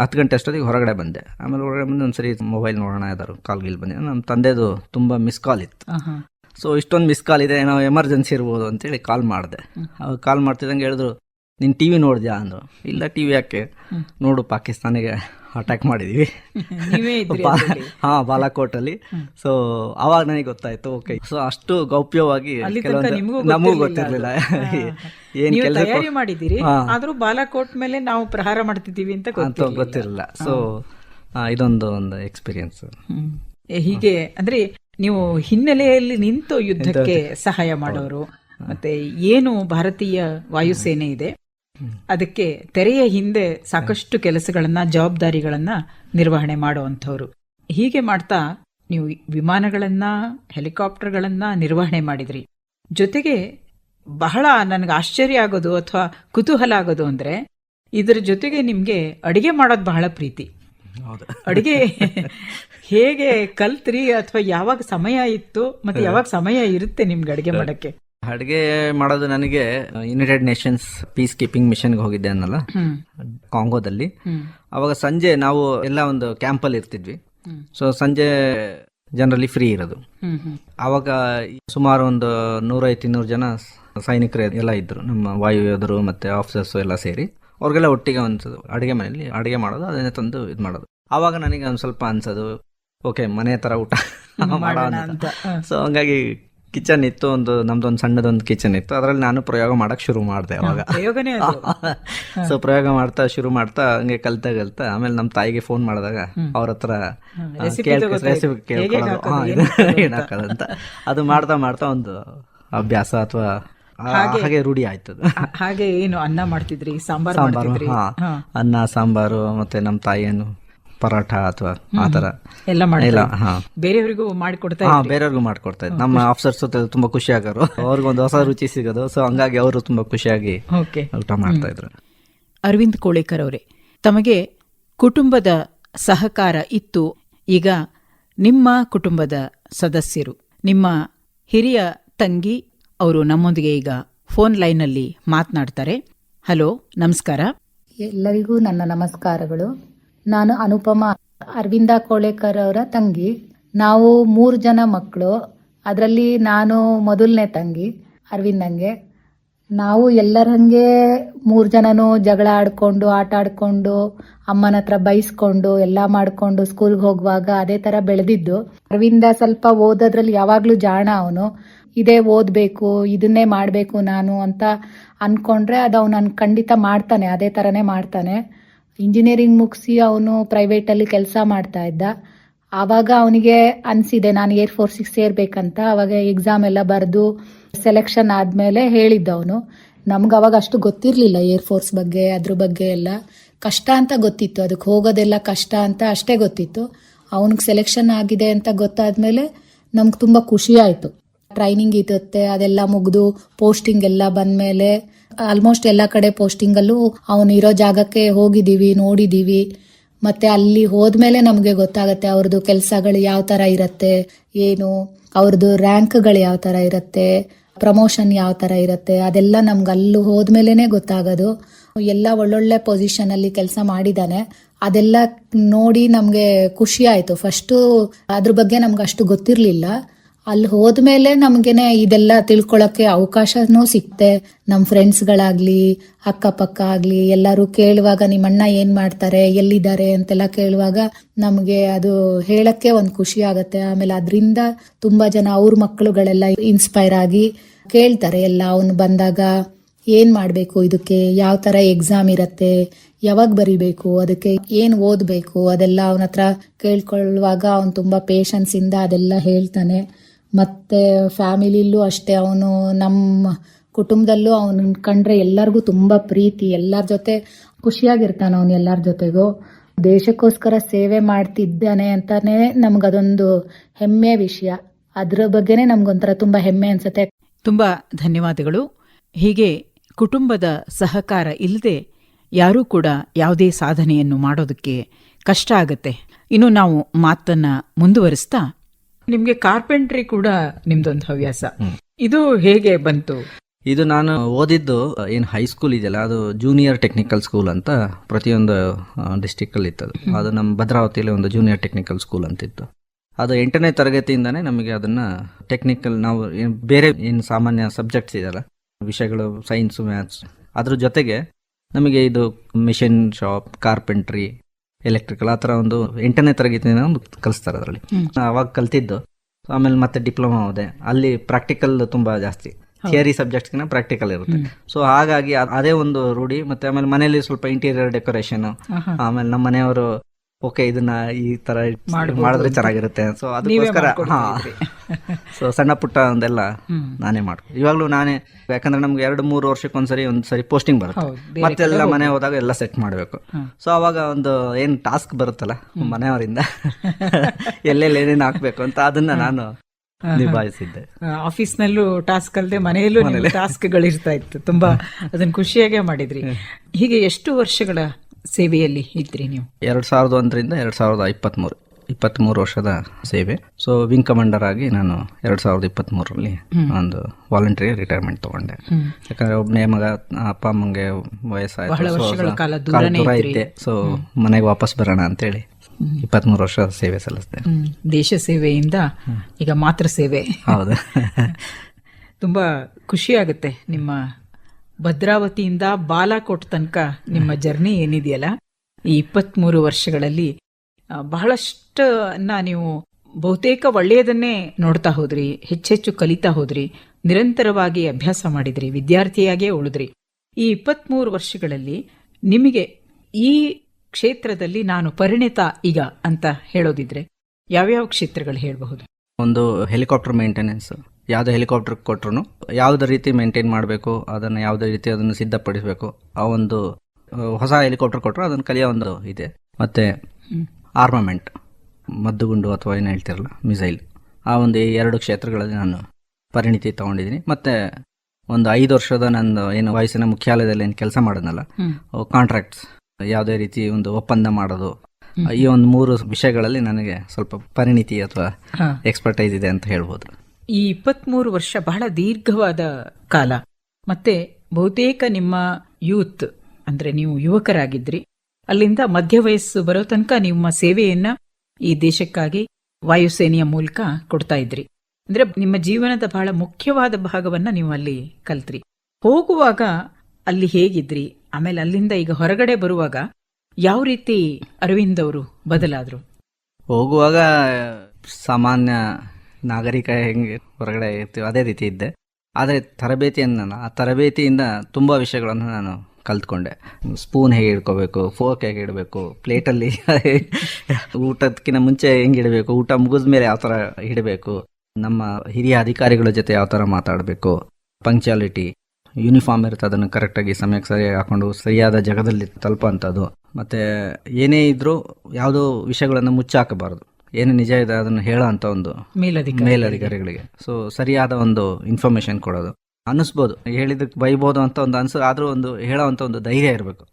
ಹತ್ತು ಗಂಟೆ ಅಷ್ಟೊತ್ತಿಗೆ ಹೊರಗಡೆ ಬಂದೆ. ಆಮೇಲೆ ಹೊರಗಡೆ ಬಂದು ಒಂದು ಸರಿ ಮೊಬೈಲ್ ನೋಡೋಣ ಯಾವ್ದಾದ್ರು ಕಾಲ್ ಗಿಲ್ ಬಂದೆ. ನಮ್ಮ ತಂದೆದು ತುಂಬ ಮಿಸ್ ಕಾಲ್ ಇತ್ತು. ಸೊ ಇಷ್ಟೊಂದು ಮಿಸ್ ಕಾಲ್ ಇದೆ ನಾವು ಎಮರ್ಜೆನ್ಸಿ ಇರ್ಬೋದು ಅಂತೇಳಿ ಕಾಲ್ ಮಾಡಿದೆ. ಅವಾಗ ಕಾಲ್ ಮಾಡ್ತಿದ್ದಂಗೆ ಹೇಳಿದ್ರು ನೀನು ಟಿ ವಿ ನೋಡಿದ್ಯಾ? ಅಂದರು. ಇಲ್ಲ ಟಿ ವಿ ಯಾಕೆ ನೋಡು ಪಾಕಿಸ್ತಾನಿಗೆ. ಅಟ್ಯಾಕ್ ಮಾಡಿದೀವಿ. *laughs* ಹಾ ಬಾಲಾಕೋಟ್ ಅಲ್ಲಿ ಸೊ ಅವಾಗ ನನಗೆ ಗೊತ್ತಾಯ್ತು ಓಕೆ ಸೊ ಅಷ್ಟು ಗೌಪ್ಯವಾಗಿ ನಮಗೂ ಗೊತ್ತಿರ್ಲಿಲ್ಲ. *laughs* ಏನ್ ಕೆಲಸ ಮಾಡಿದ್ದೀರಿ ಆದ್ರೂ ಬಾಲಾಕೋಟ್ ಮೇಲೆ ನಾವು ಪ್ರಹಾರ ಮಾಡ್ತಿದ್ದೀವಿ ಅಂತ ಗೊತ್ತಿರ್ಲಿಲ್ಲ. ಸೊ ಇದೊಂದು ಒಂದು ಎಕ್ಸ್ಪೀರಿಯನ್ಸ್ ಹೀಗೆ ಅಂದ್ರೆ ನೀವು ಹಿನ್ನೆಲೆಯಲ್ಲಿ ನಿಂತು ಯುದ್ಧಕ್ಕೆ ಸಹಾಯ ಮಾಡೋರು ಮತ್ತೆ ಏನು ಭಾರತೀಯ ವಾಯುಸೇನೆ ಇದೆ? ಅದಕ್ಕೆ ತೆರೆಯ ಹಿಂದೆ ಸಾಕಷ್ಟು ಕೆಲಸಗಳನ್ನ ಜವಾಬ್ದಾರಿಗಳನ್ನ ನಿರ್ವಹಣೆ ಮಾಡುವಂಥವ್ರು. ಹೀಗೆ ಮಾಡ್ತಾ ನೀವು ವಿಮಾನಗಳನ್ನ ಹೆಲಿಕಾಪ್ಟರ್ಗಳನ್ನ ನಿರ್ವಹಣೆ ಮಾಡಿದ್ರಿ. ಜೊತೆಗೆ ಬಹಳ ನನಗೆ ಆಶ್ಚರ್ಯ ಆಗೋದು ಅಥವಾ ಕುತೂಹಲ ಆಗೋದು ಅಂದ್ರೆ ಇದರ ಜೊತೆಗೆ ನಿಮ್ಗೆ ಅಡಿಗೆ ಮಾಡೋದು ಬಹಳ ಪ್ರೀತಿ. ಅಡಿಗೆ ಹೇಗೆ ಕಲ್ತ್ರಿ ಅಥವಾ ಯಾವಾಗ ಸಮಯ ಇತ್ತು ಮತ್ತೆ ಯಾವಾಗ *laughs* ಸಮಯ ಇರುತ್ತೆ ನಿಮ್ಗೆ ಅಡಿಗೆ ಮಾಡಕ್ಕೆ? ಅಡುಗೆ ಮಾಡೋದು ನನಗೆ ಯುನೈಟೆಡ್ ನೇಷನ್ಸ್ ಪೀಸ್ ಕೀಪಿಂಗ್ ಮಿಷನ್ಗೆ ಹೋಗಿದ್ದೆ ಅನ್ನಲ್ಲ? ಕಾಂಗೋದಲ್ಲಿ ಅವಾಗ ಸಂಜೆ ನಾವು ಎಲ್ಲ ಒಂದು ಕ್ಯಾಂಪಲ್ಲಿ ಇರ್ತಿದ್ವಿ. ಹ್ಮ್. ಸೊ ಸಂಜೆ ಜನರಲಿ ಫ್ರೀ ಇರೋದು. ಅವಾಗ ಆವಾಗ ಸುಮಾರು ಒಂದು ನೂರೈವತ್ತು ಇನ್ನೂರು ಜನ ಸೈನಿಕರು ಎಲ್ಲ ಇದ್ರು. ನಮ್ಮ ವಾಯು ಯೋಧರು ಮತ್ತೆ ಆಫೀಸರ್ಸು ಎಲ್ಲ ಸೇರಿ. ಅವ್ರಿಗೆಲ್ಲ ಒಟ್ಟಿಗೆ ಅನ್ಸೋದು ಅಡುಗೆ ಮನೆಯಲ್ಲಿ ಅಡುಗೆ ಮಾಡೋದು ಅದನ್ನೇ ತಂದು ಇದು ಮಾಡೋದು. ಆವಾಗ ನನಗೆ ಒಂದು ಸ್ವಲ್ಪ ಅನ್ಸೋದು ಓಕೆ ಮನೆ ಥರ ಊಟ *laughs* ಮಾಡೋಣ ಅಂತ. ಸೊ ಹಂಗಾಗಿ ಕಿಚನ್ ಇತ್ತು ಒಂದು ನಮ್ದೊಂದು ಸಣ್ಣದೊಂದು ಕಿಚನ್ ಇತ್ತು. ಅದರಲ್ಲಿ ನಾನು ಪ್ರಯೋಗ ಮಾಡಕ್ ಶುರು ಮಾಡಿದೆ ಅವಾಗ. ಪ್ರಯೋಗನೇ ಸೊ ಪ್ರಯೋಗ ಮಾಡ್ತಾ ಶುರು ಮಾಡ್ತಾ ಹಂಗೆ ಕಲ್ತಾ ಕಲ್ತಾ ಆಮೇಲೆ ನಮ್ಮ ತಾಯಿಗೆ ಫೋನ್ ಮಾಡಿದಾಗ ಅವ್ರ ಹತ್ರ ರೆಸಿಪಿ ಕೇಳ್ಕೊಳ್ಳೋದು. ಹಾ, ಅಂತ. ಅದು ಮಾಡ್ತಾ ಮಾಡ್ತಾ ಒಂದು ಅಭ್ಯಾಸ ಅಥವಾ ಹಾಗೆ. ರೂಢಿ ಆಯ್ತು ಹಾಗೆ ಏನು ಅನ್ನ ಮಾಡ್ತಿದ್ರಿ ಸಾಂಬಾರ್ ಸಾಂಬಾರು. ಅನ್ನ ಸಾಂಬಾರು ಮತ್ತೆ ನಮ್ಮ ತಾಯಿಯನ್ನು ಪರೋಟ ಅಥವಾ ಆ ಥರ. ಎಲ್ಲ ಮಾಡಿಲ್ಲ ಹಾ. ಬೇರೆಯವರಿಗೂ ಮಾಡಿಕೊಡ್ತಾ ಹಾ ಬೇರೆಯವ್ರಿಗೂ ಮಾಡ್ಕೊಡ್ತಾ ಇದ್ದೆ. ನಮ್ಮ ಆಫೀಸರ್ಸ್ ತುಂಬಾ ಖುಷಿ ಆಗೋರು *laughs* ಅವ್ರಿಗೊಂದು ಹೊಸ ರುಚಿ ಸಿಗೋದು. ಸೊ ಹಂಗಾಗಿ ಅವರು ತುಂಬಾ ಖುಷಿಯಾಗಿ ಓಕೆ ಊಟ ಮಾಡ್ತಾ ಇದ್ರು. ಅರವಿಂದ್ ಕೋಳೇಕರ್ ಅವರೇ ತಮಗೆ ಕುಟುಂಬದ ಸಹಕಾರ ಇತ್ತು. ಈಗ ನಿಮ್ಮ ಕುಟುಂಬದ ಸದಸ್ಯರು ನಿಮ್ಮ ಹಿರಿಯ ತಂಗಿ ಅವರು ನಮ್ಮೊಂದಿಗೆ ಈಗ ಫೋನ್ ಲೈನ್ ಅಲ್ಲಿ ಮಾತನಾಡ್ತಾರೆ. ಹಲೋ ನಮಸ್ಕಾರ. ಎಲ್ಲರಿಗೂ ನನ್ನ ನಮಸ್ಕಾರಗಳು. ನಾನು ಅನುಪಮ ಅರವಿಂದ ಕೋಳೇಕರ್ ಅವರ ತಂಗಿ. ನಾವು ಮೂರು ಜನ ಮಕ್ಕಳು. ಅದರಲ್ಲಿ ನಾನು ಮೊದಲನೇ ತಂಗಿ ಅರವಿಂದಂಗೆ. ನಾವು ಎಲ್ಲರಂಗೆ ಮೂರು ಜನನು ಜಗಳ ಆಡಿಕೊಂಡು, ಆಟ ಆಡಿಕೊಂಡು, ಅಮ್ಮನ ಹತ್ರ ಬೈಸ್ಕೊಂಡು, ಎಲ್ಲ ಮಾಡಿಕೊಂಡು ಸ್ಕೂಲ್ಗೆ ಹೋಗುವಾಗ ಅದೇ ತರ ಬೆಳೆದಿದ್ದು. ಅರವಿಂದ ಸ್ವಲ್ಪ ಓದೋದ್ರಲ್ಲಿ ಯಾವಾಗಲೂ ಜಾಣ ಅವನು. ಇದೇ ಓದ್ಬೇಕು, ಇದನ್ನೇ ಮಾಡಬೇಕು ನಾನು ಅಂತ ಅನ್ಕೊಂಡ್ರೆ ಅದು ಅವನು ಖಂಡಿತ ಮಾಡ್ತಾನೆ, ಅದೇ ತರನೇ ಮಾಡ್ತಾನೆ. ಇಂಜಿನಿಯರಿಂಗ್ ಮುಗಿಸಿ ಅವನು ಪ್ರೈವೇಟಲ್ಲಿ ಕೆಲಸ ಮಾಡ್ತಾ ಇದ್ದ. ಆವಾಗ ಅವನಿಗೆ ಅನ್ಸಿದೆ, ನಾನು ಏರ್ ಫೋರ್ಸಿಗೆ ಸೇರ್ಬೇಕಂತ. ಅವಾಗ ಎಕ್ಸಾಮ್ ಎಲ್ಲ ಬರೆದು ಸೆಲೆಕ್ಷನ್ ಆದ್ಮೇಲೆ ಹೇಳಿದ್ದ ಅವನು. ನಮ್ಗೆ ಅವಾಗ ಅಷ್ಟು ಗೊತ್ತಿರಲಿಲ್ಲ ಏರ್ ಫೋರ್ಸ್ ಬಗ್ಗೆ, ಅದ್ರ ಬಗ್ಗೆ ಎಲ್ಲ. ಕಷ್ಟ ಅಂತ ಗೊತ್ತಿತ್ತು ಅದಕ್ಕೆ ಹೋಗೋದೆಲ್ಲ ಕಷ್ಟ ಅಂತ ಅಷ್ಟೇ ಗೊತ್ತಿತ್ತು. ಅವನಿಗೆ ಸೆಲೆಕ್ಷನ್ ಆಗಿದೆ ಅಂತ ಗೊತ್ತಾದ್ಮೇಲೆ ನಮ್ಗೆ ತುಂಬ ಖುಷಿ ಆಯಿತು. ಟ್ರೈನಿಂಗ್ ಇರುತ್ತೆ, ಅದೆಲ್ಲ ಮುಗಿದು ಪೋಸ್ಟಿಂಗ್ ಎಲ್ಲ ಬಂದ್ಮೇಲೆ ಆಲ್ಮೋಸ್ಟ್ ಎಲ್ಲ ಕಡೆ ಪೋಸ್ಟಿಂಗಲ್ಲೂ ಅವನು ಇರೋ ಜಾಗಕ್ಕೆ ಹೋಗಿದ್ದೀವಿ, ನೋಡಿದ್ದೀವಿ. ಮತ್ತೆ ಅಲ್ಲಿ ಹೋದ್ಮೇಲೆ ನಮಗೆ ಗೊತ್ತಾಗತ್ತೆ ಅವ್ರದ್ದು ಕೆಲಸಗಳು ಯಾವ ತರ ಇರುತ್ತೆ, ಏನು ಅವ್ರದ್ದು ರ್ಯಾಂಕ್ಗಳು ಯಾವ ತರ ಇರುತ್ತೆ ಪ್ರಮೋಷನ್ ಯಾವ ತರ ಇರುತ್ತೆ, ಅದೆಲ್ಲ ನಮ್ಗೆ ಅಲ್ಲಿ ಹೋದ್ಮೇಲೆನೆ ಗೊತ್ತಾಗೋದು. ಎಲ್ಲ ಒಳ್ಳೊಳ್ಳೆ ಪೊಸಿಷನ್ ಅಲ್ಲಿ ಕೆಲಸ ಮಾಡಿದ್ದಾನೆ ಅದೆಲ್ಲ ನೋಡಿ ನಮಗೆ ಖುಷಿ ಆಯ್ತು. ಫಸ್ಟು ಅದ್ರ ಬಗ್ಗೆ ನಮ್ಗೆ ಅಷ್ಟು ಗೊತ್ತಿರ್ಲಿಲ್ಲ. ಅಲ್ಲಿ ಹೋದ್ಮೇಲೆ ನಮ್ಗೆನೆ ಇದೆಲ್ಲ ತಿಳ್ಕೊಳಕ್ಕೆ ಅವಕಾಶನೂ ಸಿಕ್ತೆ. ನಮ್ಮ ಫ್ರೆಂಡ್ಸ್ಗಳಾಗ್ಲಿ, ಅಕ್ಕಪಕ್ಕ ಆಗ್ಲಿ, ಎಲ್ಲರೂ ಕೇಳುವಾಗ ನಿಮ್ಮ ಅಣ್ಣ ಏನ್ ಮಾಡ್ತಾರೆ, ಎಲ್ಲಿದ್ದಾರೆ ಅಂತೆಲ್ಲ ಕೇಳುವಾಗ ನಮಗೆ ಅದು ಹೇಳಕ್ಕೆ ಒಂದ್ ಖುಷಿ ಆಗುತ್ತೆ. ಆಮೇಲೆ ಅದರಿಂದ ತುಂಬಾ ಜನ ಅವ್ರ ಮಕ್ಕಳುಗಳೆಲ್ಲ ಇನ್ಸ್ಪೈರ್ ಆಗಿ ಕೇಳ್ತಾರೆ. ಎಲ್ಲ ಅವನು ಬಂದಾಗ ಏನ್ ಮಾಡ್ಬೇಕು ಇದಕ್ಕೆ? ಯಾವ ತರ ಎಕ್ಸಾಮ್ ಇರತ್ತೆ? ಯಾವಾಗ ಬರಿಬೇಕು? ಅದಕ್ಕೆ ಏನ್ ಓದ್ಬೇಕು? ಅದೆಲ್ಲ ಅವನ ಹತ್ರ ಕೇಳ್ಕೊಳ್ಳುವಾಗ ಅವನು ತುಂಬಾ ಪೇಶನ್ಸ್ ಇಂದ ಅದೆಲ್ಲ ಹೇಳ್ತಾನೆ. ಮತ್ತೆ ಫ್ಯಾಮಿಲಿಲ್ಲೂ ಅಷ್ಟೇ, ಅವನು ನಮ್ಮ ಕುಟುಂಬದಲ್ಲೂ ಅವನ ಕಂಡ್ರೆ ಎಲ್ಲರಿಗೂ ತುಂಬ ಪ್ರೀತಿ, ಎಲ್ಲರ ಜೊತೆ ಖುಷಿಯಾಗಿರ್ತಾನೆ ಅವನು ಎಲ್ಲರ ಜೊತೆಗೂ. ದೇಶಕ್ಕೋಸ್ಕರ ಸೇವೆ ಮಾಡ್ತಿದ್ದಾನೆ ಅಂತಾನೆ ನಮ್ಗದೊಂದು ಹೆಮ್ಮೆ ವಿಷಯ. ಅದರ ಬಗ್ಗೆನೇ ನಮ್ಗೊಂಥರ ತುಂಬಾ ಹೆಮ್ಮೆ ಅನ್ಸುತ್ತೆ. ತುಂಬಾ ಧನ್ಯವಾದಗಳು. ಹೀಗೆ ಕುಟುಂಬದ ಸಹಕಾರ ಇಲ್ಲದೆ ಯಾರೂ ಕೂಡ ಯಾವುದೇ ಸಾಧನೆಯನ್ನು ಮಾಡೋದಕ್ಕೆ ಕಷ್ಟ ಆಗುತ್ತೆ. ಇನ್ನು ನಾವು ಮಾತನ್ನ ಮುಂದುವರಿಸ್ತಾ ನಿಮ್ಗೆ ಕಾರ್ಪೆಂಟ್ರಿ ಕೂಡ ನಿಮ್ದೊಂದು ಹವ್ಯಾಸ. ಇದು ಹೇಗೆ ಬಂತು? ಇದು ನಾನು ಓದಿದ್ದು ಏನು ಹೈಸ್ಕೂಲ್ ಇದೆಯಲ್ಲ ಅದು ಜೂನಿಯರ್ ಟೆಕ್ನಿಕಲ್ ಸ್ಕೂಲ್ ಅಂತ ಪ್ರತಿಯೊಂದು ಡಿಸ್ಟಿಕ್ ಅಲ್ಲಿ ಇತ್ತು ಅದು. ನಮ್ಮ ಭದ್ರಾವತಿಯಲ್ಲಿ ಒಂದು ಜೂನಿಯರ್ ಟೆಕ್ನಿಕಲ್ ಸ್ಕೂಲ್ ಅಂತಿತ್ತು. ಅದು ಎಂಟನೇ ತರಗತಿಯಿಂದನೇ ನಮಗೆ ಅದನ್ನ ಟೆಕ್ನಿಕಲ್ ನಾವು ಏನ್ ಬೇರೆ ಏನು ಸಾಮಾನ್ಯ ಸಬ್ಜೆಕ್ಟ್ಸ್ ಇದೆಯಲ್ಲ ವಿಷಯಗಳು ಸೈನ್ಸ್ ಮ್ಯಾಥ್ಸ್ ಅದ್ರ ಜೊತೆಗೆ ನಮಗೆ ಇದು ಮಿಷಿನ್ ಶಾಪ್ ಕಾರ್ಪೆಂಟ್ರಿ ಎಲೆಕ್ಟ್ರಿಕಲ್ ಆ ಥರ ಒಂದು ಎಂಟನೇ ತರಗತಿನ ಒಂದು ಕಲಿಸ್ತಾರೆ ಅದರಲ್ಲಿ. ಅವಾಗ ಕಲ್ತಿದ್ದು ಆಮೇಲೆ ಮತ್ತೆ ಡಿಪ್ಲೊಮಾ ಹೋದೆ. ಅಲ್ಲಿ ಪ್ರಾಕ್ಟಿಕಲ್ ತುಂಬಾ ಜಾಸ್ತಿ. ಥಿಯರಿ ಸಬ್ಜೆಕ್ಟ್ಸ್ಗಿನ ಪ್ರಾಕ್ಟಿಕಲ್ ಇರುತ್ತೆ. ಸೊ ಹಾಗಾಗಿ ಅದೇ ಒಂದು ರೂಢಿ. ಮತ್ತೆ ಆಮೇಲೆ ಮನೇಲಿ ಸ್ವಲ್ಪ ಇಂಟೀರಿಯರ್ ಡೆಕೋರೇಷನ್ ಆಮೇಲೆ ನಮ್ಮ ಮನೆಯವರು ಓಕೆ ಇದನ್ನ ಈ ತರ ಮಾಡಿದ್ರೆ ಚೆನ್ನಾಗಿರುತ್ತೆ. ಸೊ ಅದಕ್ಕೋಸ್ಕರ ಹಾ. ಸೊ *laughs* ಸಣ್ಣ ಪುಟ್ಟ ಒಂದೆಲ್ಲ ನಾನೇ ಮಾಡ್ಕೊ ಇವಾಗ್ಲೂ ನಾನೇ ಯಾಕಂದ್ರೆ ನಮ್ಗೆ ಎರಡು ಮೂರು ವರ್ಷಕ್ಕೆ ಒಂದ್ಸರಿ ಒಂದ್ಸರಿ ಪೋಸ್ಟಿಂಗ್ ಬರುತ್ತೆ ಮತ್ತೆಲ್ಲ ಮನೆ ಹೋದಾಗ ಎಲ್ಲ ಸೆಟ್ ಮಾಡಬೇಕು. ಸೊ ಅವಾಗ ಒಂದು ಏನ್ ಟಾಸ್ಕ್ ಬರುತ್ತಲ್ಲ ಮನೆಯವರಿಂದ *laughs* ಎಲ್ಲೆಲ್ಲಿ ಏನೇನು ಹಾಕ್ಬೇಕು ಅಂತ ಅದನ್ನ ನಾನು ನಿಭಾಯಿಸಿದ್ದೆ. ಆಫೀಸ್ನಲ್ಲೂ ಟಾಸ್ಕ್ ಅಲ್ಲದೆ ಮನೆಯಲ್ಲೂ ಟಾಸ್ಕ್ಗಳಿರ್ತಾ ಇತ್ತು. ತುಂಬಾ *laughs* ಅದನ್ನ ಖುಷಿಯಾಗೆ ಮಾಡಿದ್ರಿ. ಹೀಗೆ ಎಷ್ಟು ವರ್ಷಗಳ ಸೇವೆಯಲ್ಲಿ ಇದ್ರಿ ನೀವು? ಎರಡ್ ಸಾವಿರದ ಒಂದರಿಂದ ಎರಡ್ ಸಾವಿರದ ಇಪ್ಪತ್ತ್ಮೂರು ಇಪ್ಪತ್ತ್ಮೂರು ವರ್ಷದ ಸೇವೆ. ಸೊ ವಿಂಗ್ ಕಮಾಂಡರ್ ಆಗಿ ನಾನು ಎರಡ್ ಸಾವಿರದ ಇಪ್ಪತ್ತ್ಮೂರರಲ್ಲಿ ಒಂದು ವಾಲಂಟರಿ ರಿಟೈರ್ಮೆಂಟ್ ತಗೊಂಡೆ. ಯಾಕಂದ್ರೆ ಒಬ್ಬನೇ ಮಗ ಅಪ್ಪ ಅಮ್ಮಂಗೆ ವಯಸ್ಸಾಯ್ತು. ಇದ್ದೆ. ಸೊ ಮನೆಗೆ ವಾಪಸ್ ಬರೋಣ ಅಂತೇಳಿ ಇಪ್ಪತ್ತ್ಮೂರು ವರ್ಷ ಸೇವೆ ಸಲ್ಲಿಸಿದೆ. ದೇಶ ಸೇವೆಯಿಂದ ಈಗ ಮಾತೃ ಸೇವೆ. ಹೌದು. *laughs* ತುಂಬಾ ಖುಷಿ ಆಗುತ್ತೆ ನಿಮ್ಮ ಭದ್ರಾವತಿಯಿಂದ ಬಾಲಾಕೋಟ್ ತನಕ ನಿಮ್ಮ ಜರ್ನಿ ಏನಿದೆಯಲ್ಲ? ಈ ಇಪ್ಪತ್ಮೂರು ವರ್ಷಗಳಲ್ಲಿ ಬಹಳಷ್ಟು ನೀವು ಬಹುತೇಕ ಒಳ್ಳೆಯದನ್ನೇ ನೋಡ್ತಾ ಹೋದ್ರಿ, ಹೆಚ್ಚೆಚ್ಚು ಕಲಿತಾ ಹೋದ್ರಿ, ನಿರಂತರವಾಗಿ ಅಭ್ಯಾಸ ಮಾಡಿದ್ರಿ, ವಿದ್ಯಾರ್ಥಿಯಾಗೇ ಉಳಿದ್ರಿ. ಈ ಇಪ್ಪತ್ಮೂರು ವರ್ಷಗಳಲ್ಲಿ ನಿಮಗೆ ಈ ಕ್ಷೇತ್ರದಲ್ಲಿ ನಾನು ಪರಿಣಿತ ಈಗ ಅಂತ ಹೇಳೋದಿದ್ರೆ, ಯಾವ್ಯಾವ ಕ್ಷೇತ್ರಗಳು ಹೇಳಬಹುದು? ಒಂದು ಹೆಲಿಕಾಪ್ಟರ್ ಮೇಂಟೆನೆನ್ಸ್ ಯಾವುದೇ ಹೆಲಿಕಾಪ್ಟರ್ ಕೊಟ್ಟರು ಯಾವುದೇ ರೀತಿ ಮೇಂಟೈನ್ ಮಾಡಬೇಕು ಅದನ್ನು ಯಾವುದೇ ರೀತಿ ಅದನ್ನು ಸಿದ್ಧಪಡಿಸಬೇಕು ಆ ಒಂದು ಹೊಸ ಹೆಲಿಕಾಪ್ಟರ್ ಕೊಟ್ಟರು ಅದನ್ನು ಕಲಿಯೋ ಒಂದು ಇದೆ. ಮತ್ತೆ ಆರ್ಮಮೆಂಟ್ ಮದ್ದುಗುಂಡು ಅಥವಾ ಏನು ಹೇಳ್ತಿರಲ್ಲ ಮಿಸೈಲ್ ಆ ಒಂದು ಈ ಎರಡು ಕ್ಷೇತ್ರಗಳಲ್ಲಿ ನಾನು ಪರಿಣಿತಿ ತಗೊಂಡಿದ್ದೀನಿ. ಮತ್ತೆ ಒಂದು ಐದು ವರ್ಷದ ನನ್ನ ಏನು ವಯಸ್ಸಿನ ಮುಖ್ಯಾಲಯದಲ್ಲಿ ಏನು ಕೆಲಸ ಮಾಡೋದಲ್ಲ ಕಾಂಟ್ರಾಕ್ಟ್ಸ್ ಯಾವುದೇ ರೀತಿ ಒಂದು ಒಪ್ಪಂದ ಮಾಡೋದು ಈ ಒಂದು ಮೂರು ವಿಷಯಗಳಲ್ಲಿ ನನಗೆ ಸ್ವಲ್ಪ ಪರಿಣಿತಿ ಅಥವಾ. ಎಕ್ಸ್ಪರ್ಟೈಸ್ ಇದೆ ಅಂತ ಹೇಳ್ಬೋದು. ಈ ಇಪ್ಪತ್ಮೂರು ವರ್ಷ ಬಹಳ ದೀರ್ಘವಾದ ಕಾಲ. ಮತ್ತೆ ಬಹುತೇಕ ನಿಮ್ಮ ಯೂತ್, ಅಂದ್ರೆ ನೀವು ಯುವಕರಾಗಿದ್ರಿ. ಅಲ್ಲಿಂದ ಮಧ್ಯ ವಯಸ್ಸು ಬರೋ ತನಕ ನಿಮ್ಮ ಸೇವೆಯನ್ನ ಈ ದೇಶಕ್ಕಾಗಿ ವಾಯುಸೇನೆಯ ಮೂಲಕ ಕೊಡ್ತಾ ಇದ್ರಿ. ಅಂದ್ರೆ ನಿಮ್ಮ ಜೀವನದ ಬಹಳ ಮುಖ್ಯವಾದ ಭಾಗವನ್ನ ನೀವು ಅಲ್ಲಿ ಕಲ್ತ್ರಿ. ಹೋಗುವಾಗ ಅಲ್ಲಿ ಹೇಗಿದ್ರಿ? ಆಮೇಲೆ ಅಲ್ಲಿಂದ ಈಗ ಹೊರಗಡೆ ಬರುವಾಗ ಯಾವ ರೀತಿ ಅರವಿಂದ್ ಅವರು ಬದಲಾದ್ರು? ಹೋಗುವಾಗ ಸಾಮಾನ್ಯ ನಾಗರಿಕ ಹೆಂಗೆ ಹೊರಗಡೆ ಇರ್ತೀವಿ ಅದೇ ರೀತಿ ಇದ್ದೆ. ಆದರೆ ತರಬೇತಿಯನ್ನ ಆ ತರಬೇತಿಯಿಂದ ತುಂಬ ವಿಷಯಗಳನ್ನು ನಾನು ಕಲ್ತ್ಕೊಂಡೆ. ಸ್ಪೂನ್ ಹೇಗೆ ಇಡ್ಕೋಬೇಕು ಫೋಕ್ ಹೇಗೆ ಇಡಬೇಕು, ಪ್ಲೇಟಲ್ಲಿ *laughs* ಊಟದಕ್ಕಿಂತ ಮುಂಚೆ ಹೆಂಗೆ ಇಡಬೇಕು, ಊಟ ಮುಗಿದ ಮೇಲೆ ಯಾವ ಥರ ಇಡಬೇಕು, ನಮ್ಮ ಹಿರಿಯ ಅಧಿಕಾರಿಗಳ ಜೊತೆ ಯಾವ ಥರ ಮಾತಾಡಬೇಕು ಪಂಕ್ಚುಯಾಲಿಟಿ ಯೂನಿಫಾರ್ಮ್ ಇರುತ್ತೆ ಅದನ್ನು ಕರೆಕ್ಟಾಗಿ ಸಮಯಕ್ಕೆ ಸರಿಯಾಗಿ ಹಾಕೊಂಡು ಸರಿಯಾದ ಜಾಗದಲ್ಲಿ ತಲುಪುವಂಥದ್ದು. ಮತ್ತು ಏನೇ ಇದ್ದರೂ ಯಾವುದೋ ವಿಷಯಗಳನ್ನು ಮುಚ್ಚಾಕಬಾರದು. ಏನು ನಿಜ ಇದೆ ಅದನ್ನು ಹೇಳೋ ಅಂತ ಒಂದು ಮೇಲಧಿಕಾರಿ ಮೇಲಧಿಕಾರಿಗಳಿಗೆ. ಸೊ ಸರಿಯಾದ ಒಂದು ಇನ್ಫಾರ್ಮೇಶನ್ ಕೊಡೋದು. ಅನಿಸ್ಬೋದು ಹೇಳಿದಕ್ಕೆ ಬೈಬೋದು ಅಂತ ಒಂದು ಅನ್ಸ ಆದ್ರೂ ಒಂದು ಹೇಳೋ ಅಂತ ಒಂದು ಧೈರ್ಯ ಇರಬೇಕು.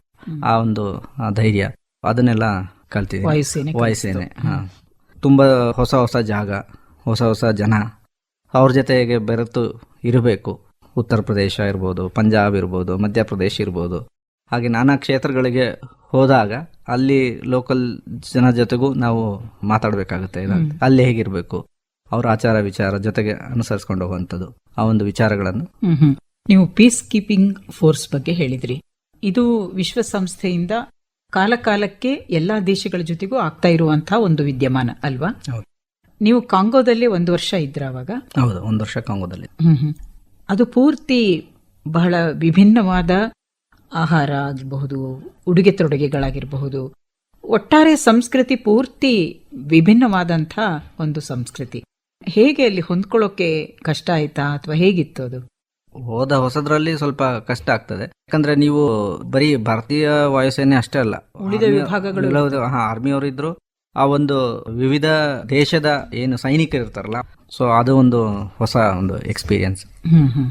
ಆ ಒಂದು ಧೈರ್ಯ. ಅದನ್ನೆಲ್ಲ ಕಲ್ತಿದ್ದೀನಿ. ವಾಯುಸೇನೆ ವಾಯುಸೇನೆ ಹಾ. ತುಂಬಾ ಹೊಸ ಹೊಸ ಜಾಗ ಹೊಸ ಹೊಸ ಜನ. ಅವ್ರ ಜೊತೆಗೆ ಬೆರೆತು ಇರಬೇಕು. ಉತ್ತರ ಪ್ರದೇಶ ಇರ್ಬೋದು ಪಂಜಾಬ್ ಇರ್ಬೋದು ಮಧ್ಯಪ್ರದೇಶ ಇರ್ಬೋದು. ಹಾಗೆ ನಾನಾ ಕ್ಷೇತ್ರಗಳಿಗೆ ಹೋದಾಗ ಅಲ್ಲಿ ಲೋಕಲ್ ಜನ ಜೊತೆಗೂ ನಾವು ಮಾತಾಡಬೇಕಾಗುತ್ತೆ. ಅಲ್ಲಿ ಹೇಗಿರ್ಬೇಕು? ಅವ್ರ ಆಚಾರ ವಿಚಾರ ಜೊತೆಗೆ ಅನುಸರಿಸ್ಕೊಂಡು ಹೋಗುವಂಥದ್ದು. ಆ ಒಂದು ವಿಚಾರಗಳನ್ನು. ನೀವು ಪೀಸ್ ಕೀಪಿಂಗ್ ಫೋರ್ಸ್ ಬಗ್ಗೆ ಹೇಳಿದ್ರಿ. ಇದು ವಿಶ್ವಸಂಸ್ಥೆಯಿಂದ ಕಾಲ ಕಾಲಕ್ಕೆ ಎಲ್ಲಾ ದೇಶಗಳ ಜೊತೆಗೂ ಆಗ್ತಾ ಇರುವಂತಹ ಒಂದು ವಿದ್ಯಮಾನ ಅಲ್ವಾ. ನೀವು ಕಾಂಗೋದಲ್ಲಿ ಒಂದು ವರ್ಷ ಇದ್ರ ಅವಾಗ? ಹೌದು ಒಂದು ವರ್ಷ ಕಾಂಗೋದಲ್ಲಿ. ಹ್ಮ್ ಹ್ಮ್. ಅದು ಪೂರ್ತಿ ಬಹಳ ವಿಭಿನ್ನವಾದ ಆಹಾರ ಆಗಿರಬಹುದು ಉಡುಗೆ ತೊಡುಗೆಗಳಾಗಿರಬಹುದು. ಒಟ್ಟಾರೆ ಸಂಸ್ಕೃತಿ ಪೂರ್ತಿ ವಿಭಿನ್ನವಾದಂಥ ಒಂದು ಸಂಸ್ಕೃತಿ. ಹೇಗೆ ಅಲ್ಲಿ ಹೊಂದ್ಕೊಳ್ಳೋಕೆ ಕಷ್ಟ ಆಯ್ತಾ ಅಥವಾ ಹೇಗಿತ್ತು ಅದು? ಹೋದ ಹೊಸದ್ರಲ್ಲಿ ಸ್ವಲ್ಪ ಕಷ್ಟ ಆಗ್ತದೆ. ಯಾಕಂದ್ರೆ ನೀವು ಬರೀ ಭಾರತೀಯ ವಾಯುಸೇನೆ ಅಷ್ಟೇ ಅಲ್ಲ ಉಳಿದ ವಿಭಾಗಗಳು ಹಾ ಆರ್ಮಿಯವರು ಇದ್ರು. ಆ ಒಂದು ವಿವಿಧ ದೇಶದ ಏನು ಸೈನಿಕರು ಇರ್ತಾರಲ್ಲ ಸೊ ಅದು ಒಂದು ಹೊಸ ಒಂದು ಎಕ್ಸ್ಪೀರಿಯನ್ಸ್ ಹ್ಮ್ ಹ್ಮ್.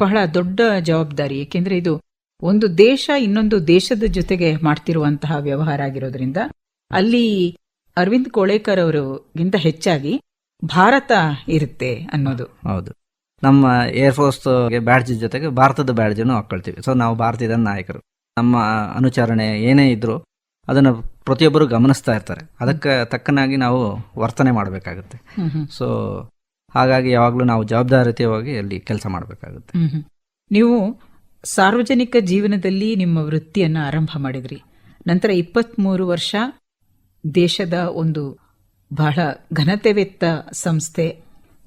ಬಹಳ ದೊಡ್ಡ ಜವಾಬ್ದಾರಿ. ಏಕೆಂದ್ರೆ ಇದು ಒಂದು ದೇಶ ಇನ್ನೊಂದು ದೇಶದ ಜೊತೆಗೆ ಮಾಡ್ತಿರುವಂತಹ ವ್ಯವಹಾರ ಆಗಿರೋದ್ರಿಂದ ಅಲ್ಲಿ ಅರವಿಂದ್ ಕೋಳೇಕರ್ ಅವರಿಗಿಂತ ಹೆಚ್ಚಾಗಿ ಭಾರತ ಇರುತ್ತೆ ಅನ್ನೋದು. ಹೌದು. ನಮ್ಮ ಏರ್ಫೋರ್ಸ್ ಬ್ಯಾಡ್ಜ್ ಜೊತೆಗೆ ಭಾರತದ ಬ್ಯಾಡ್ಜನ್ನು ಹಾಕೊಳ್ತೀವಿ. ಸೊ ನಾವು ಭಾರತದ ನಾಯಕರು. ನಮ್ಮ ಅನುಚರಣೆ ಏನೇ ಇದ್ರು ಅದನ್ನ ಪ್ರತಿಯೊಬ್ಬರು ಗಮನಿಸ್ತಾ ಇರ್ತಾರೆ. ಅದಕ್ಕೆ ತಕ್ಕನಾಗಿ ನಾವು ವರ್ತನೆ ಮಾಡಬೇಕಾಗುತ್ತೆ. ಸೊ ಹಾಗಾಗಿ ಯಾವಾಗಲೂ ನಾವು ಜವಾಬ್ದಾರಿತವಾಗಿ ಅಲ್ಲಿ ಕೆಲಸ ಮಾಡಬೇಕಾಗುತ್ತೆ. ನೀವು ಸಾರ್ವಜನಿಕ ಜೀವನದಲ್ಲಿ ನಿಮ್ಮ ವೃತ್ತಿಯನ್ನು ಆರಂಭ ಮಾಡಿದ್ರಿ. ನಂತರ ಇಪ್ಪತ್ತ್ಮೂರು ವರ್ಷ ದೇಶದ ಒಂದು ಬಹಳ ಘನತೆವೆತ್ತ ಸಂಸ್ಥೆ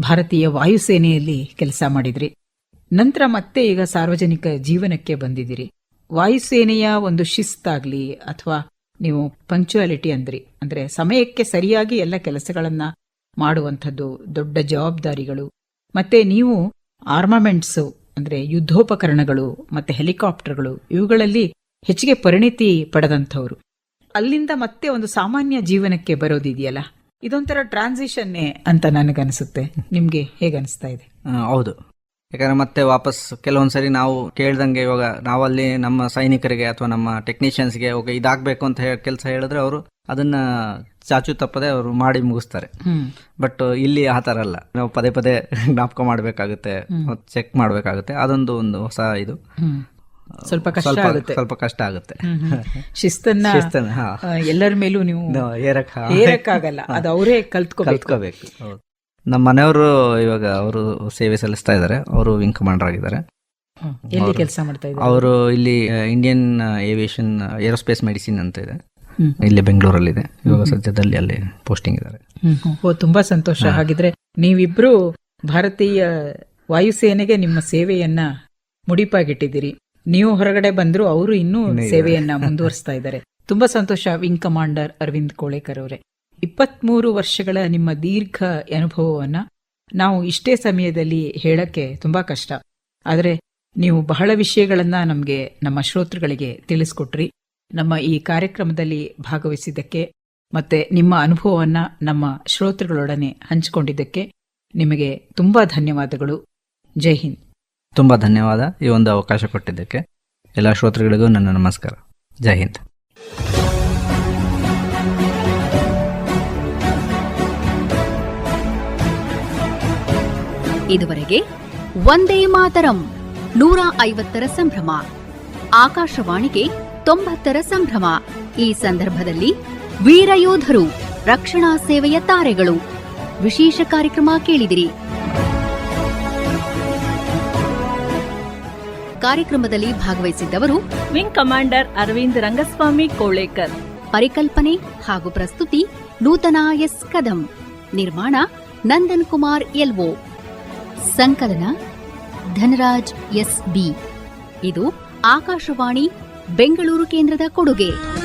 ಭಾರತೀಯ ವಾಯುಸೇನೆಯಲ್ಲಿ ಕೆಲಸ ಮಾಡಿದ್ರಿ. ನಂತರ ಮತ್ತೆ ಈಗ ಸಾರ್ವಜನಿಕ ಜೀವನಕ್ಕೆ ಬಂದಿದ್ದೀರಿ. ವಾಯುಸೇನೆಯ ಒಂದು ಶಿಸ್ತಾಗ್ಲಿ ಅಥವಾ ನೀವು ಪಂಕ್ಚುಯಾಲಿಟಿ ಅಂದ್ರಿ. ಅಂದ್ರೆ ಸಮಯಕ್ಕೆ ಸರಿಯಾಗಿ ಎಲ್ಲ ಕೆಲಸಗಳನ್ನ ಮಾಡುವಂಥದ್ದು, ದೊಡ್ಡ ಜವಾಬ್ದಾರಿಗಳು. ಮತ್ತೆ ನೀವು ಆರ್ಮಮೆಂಟ್ಸ್ ಅಂದ್ರೆ ಯುದ್ಧೋಪಕರಣಗಳು ಮತ್ತೆ ಹೆಲಿಕಾಪ್ಟರ್ಗಳು, ಇವುಗಳಲ್ಲಿ ಹೆಚ್ಚಿಗೆ ಪರಿಣಿತಿ ಪಡೆದಂಥವ್ರು. ಅಲ್ಲಿಂದ ಮತ್ತೆ ಒಂದು ಸಾಮಾನ್ಯ ಜೀವನಕ್ಕೆ ಬರೋದಿದೆಯಲ್ಲ? ಇದೊಂಥರ ಟ್ರಾನ್ಸಿಷನ್ನೇ ಅಂತ ನನಗನ್ಸುತ್ತೆ. ನಿಮ್ಗೆ ಅನಿಸ್ತಾ ಇದೆ? ಹೌದು. ಯಾಕಂದ್ರೆ ಮತ್ತೆ ವಾಪಸ್ ಕೆಲವೊಂದ್ಸರಿ ನಾವು ಕೇಳ್ದಂಗೆ ಇವಾಗ ನಾವಲ್ಲಿ ನಮ್ಮ ಸೈನಿಕರಿಗೆ ಅಥವಾ ನಮ್ಮ ಟೆಕ್ನಿಷಿಯನ್ಸ್ಗೆ ಇದಾಗಬೇಕು ಅಂತ ಕೆಲಸ ಹೇಳಿದ್ರೆ ಅವರು ಅದನ್ನ ಚಾಚು ತಪ್ಪದೆ ಅವರು ಮಾಡಿ ಮುಗಿಸ್ತಾರೆ. ಬಟ್ ಇಲ್ಲಿ ಆ ತರ ಅಲ್ಲ. ನಾವು ಪದೇ ಪದೇ ಜ್ಞಾಪಕ ಮಾಡಬೇಕಾಗುತ್ತೆ ಚೆಕ್ ಮಾಡಬೇಕಾಗುತ್ತೆ. ಅದೊಂದು ಒಂದು ಹೊಸ ಇದು. ಸ್ವಲ್ಪ ಕಷ್ಟ ಸ್ವಲ್ಪ ಆಗುತ್ತೆ. ಸ್ವಲ್ಪ ಕಷ್ಟ ಆಗುತ್ತೆ. ಶಿಸ್ತನ್ನ. ಎಲ್ಲರ ಮೇಲೂ ನೀವು ಏರಕ್ಕಾಗಲ್ಲ. ಅದು ಅವರೇ ಕಲ್ತ್ಕೋಬೇಕು. ನಮ್ಮ ಮನೆಯವರು ಇವಾಗ ಅವರು ಸೇವೆ ಸಲ್ಲಿಸ್ತಾ ಇದ್ದಾರೆ. ಅವರು ವಿಂಗ್ ಕಮಾಂಡರ್ ಆಗಿದ್ದಾರೆ. ಎಲ್ಲಿ ಕೆಲಸ ಮಾಡ್ತಾ ಇದ್ದಾರೆ? ಅವರು ಇಲ್ಲಿ ಇಂಡಿಯನ್ ಏವಿಯೇಷನ್ ಏರೋಸ್ಪೇಸ್ ಮೆಡಿಸಿನ್ ಅಂತ ಇದೆ. ಇಲ್ಲಿ ಬೆಂಗಳೂರಲ್ಲಿದೆ. ಇವಾಗ ಸದ್ಯದಲ್ಲಿ ಅಲ್ಲಿ ಪೋಸ್ಟಿಂಗ್ ಇದ್ದಾರೆ. ಓ ತುಂಬಾ ಸಂತೋಷ. ಹಾಗಿದ್ರೆ ನೀವಿಬ್ರು ಭಾರತೀಯ ವಾಯುಸೇನೆಗೆ ನಿಮ್ಮ ಸೇವೆಯನ್ನ ಮುಡಿಪಾಗಿಟ್ಟಿದ್ದೀರಿ. ನೀವು ಹೊರಗಡೆ ಬಂದ್ರು ಅವರು ಇನ್ನೂ ಸೇವೆಯನ್ನ ಮುಂದುವರಿಸ್ತಾ ಇದ್ದಾರೆ. ತುಂಬಾ ಸಂತೋಷ ವಿಂಗ್ ಕಮಾಂಡರ್ ಅರವಿಂದ್ ಕೋಳೇಕರ್ ಅವರೇ. ಇಪ್ಪತ್ಮೂರು ವರ್ಷಗಳ ನಿಮ್ಮ ದೀರ್ಘ ಅನುಭವವನ್ನ ನಾವು ಇಷ್ಟೇ ಸಮಯದಲ್ಲಿ ಹೇಳಕ್ಕೆ ತುಂಬಾ ಕಷ್ಟ. ಆದರೆ ನೀವು ಬಹಳ ವಿಷಯಗಳನ್ನ ನಮಗೆ ನಮ್ಮ ಶ್ರೋತೃಗಳಿಗೆ ತಿಳಿಸ್ಕೊಟ್ರಿ. ನಮ್ಮ ಈ ಕಾರ್ಯಕ್ರಮದಲ್ಲಿ ಭಾಗವಹಿಸಿದ್ದಕ್ಕೆ ಮತ್ತೆ ನಿಮ್ಮ ಅನುಭವವನ್ನ ನಮ್ಮ ಶ್ರೋತೃಗಳೊಡನೆ ಹಂಚಿಕೊಂಡಿದ್ದಕ್ಕೆ ನಿಮಗೆ ತುಂಬಾ ಧನ್ಯವಾದಗಳು. ಜೈ ಹಿಂದ್. ತುಂಬಾ ಧನ್ಯವಾದ ಈ ಒಂದು ಅವಕಾಶ ಕೊಟ್ಟಿದ್ದಕ್ಕೆ. ಎಲ್ಲ ಶ್ರೋತೃಗಳಿಗೂ ನನ್ನ ನಮಸ್ಕಾರ. ಜೈ ಹಿಂದ್. ಇದುವರೆಗೆ ಒಂದೇ ಮಾತರಂ ನೂರ ಐವತ್ತರ ಸಂಭ್ರಮ. ಆಕಾಶವಾಣಿಗೆ ತೊಂಬತ್ತರ ಸಂಭ್ರಮ. ಈ ಸಂದರ್ಭದಲ್ಲಿ ವೀರಯೋಧರು ರಕ್ಷಣಾ ಸೇವೆಯ ತಾರೆಗಳು. ವಿಶೇಷ ಕಾರ್ಯಕ್ರಮ ಕೇಳಿದಿರಿ. ಕಾರ್ಯಕ್ರಮದಲ್ಲಿ ಭಾಗವಹಿಸಿದ್ದವರು ವಿಂಗ್ ಕಮಾಂಡರ್ ಅರವಿಂದ್ ರಂಗಸ್ವಾಮಿ ಕೋಳೇಕರ್ ಪರಿಕಲ್ಪನೆ ಹಾಗೂ ಪ್ರಸ್ತುತಿ ನೂತನ ಎಸ್ ಕದಂ. ನಿರ್ಮಾಣ ನಂದನ್ ಕುಮಾರ್ ಎಲ್ವೊ. ಸಂಕಲನ ಧನರಾಜ್ ಎಸ್ ಬಿ. ಇದು ಆಕಾಶವಾಣಿ ಬೆಂಗಳೂರು ಕೇಂದ್ರದ ಕೊಡುಗೆ.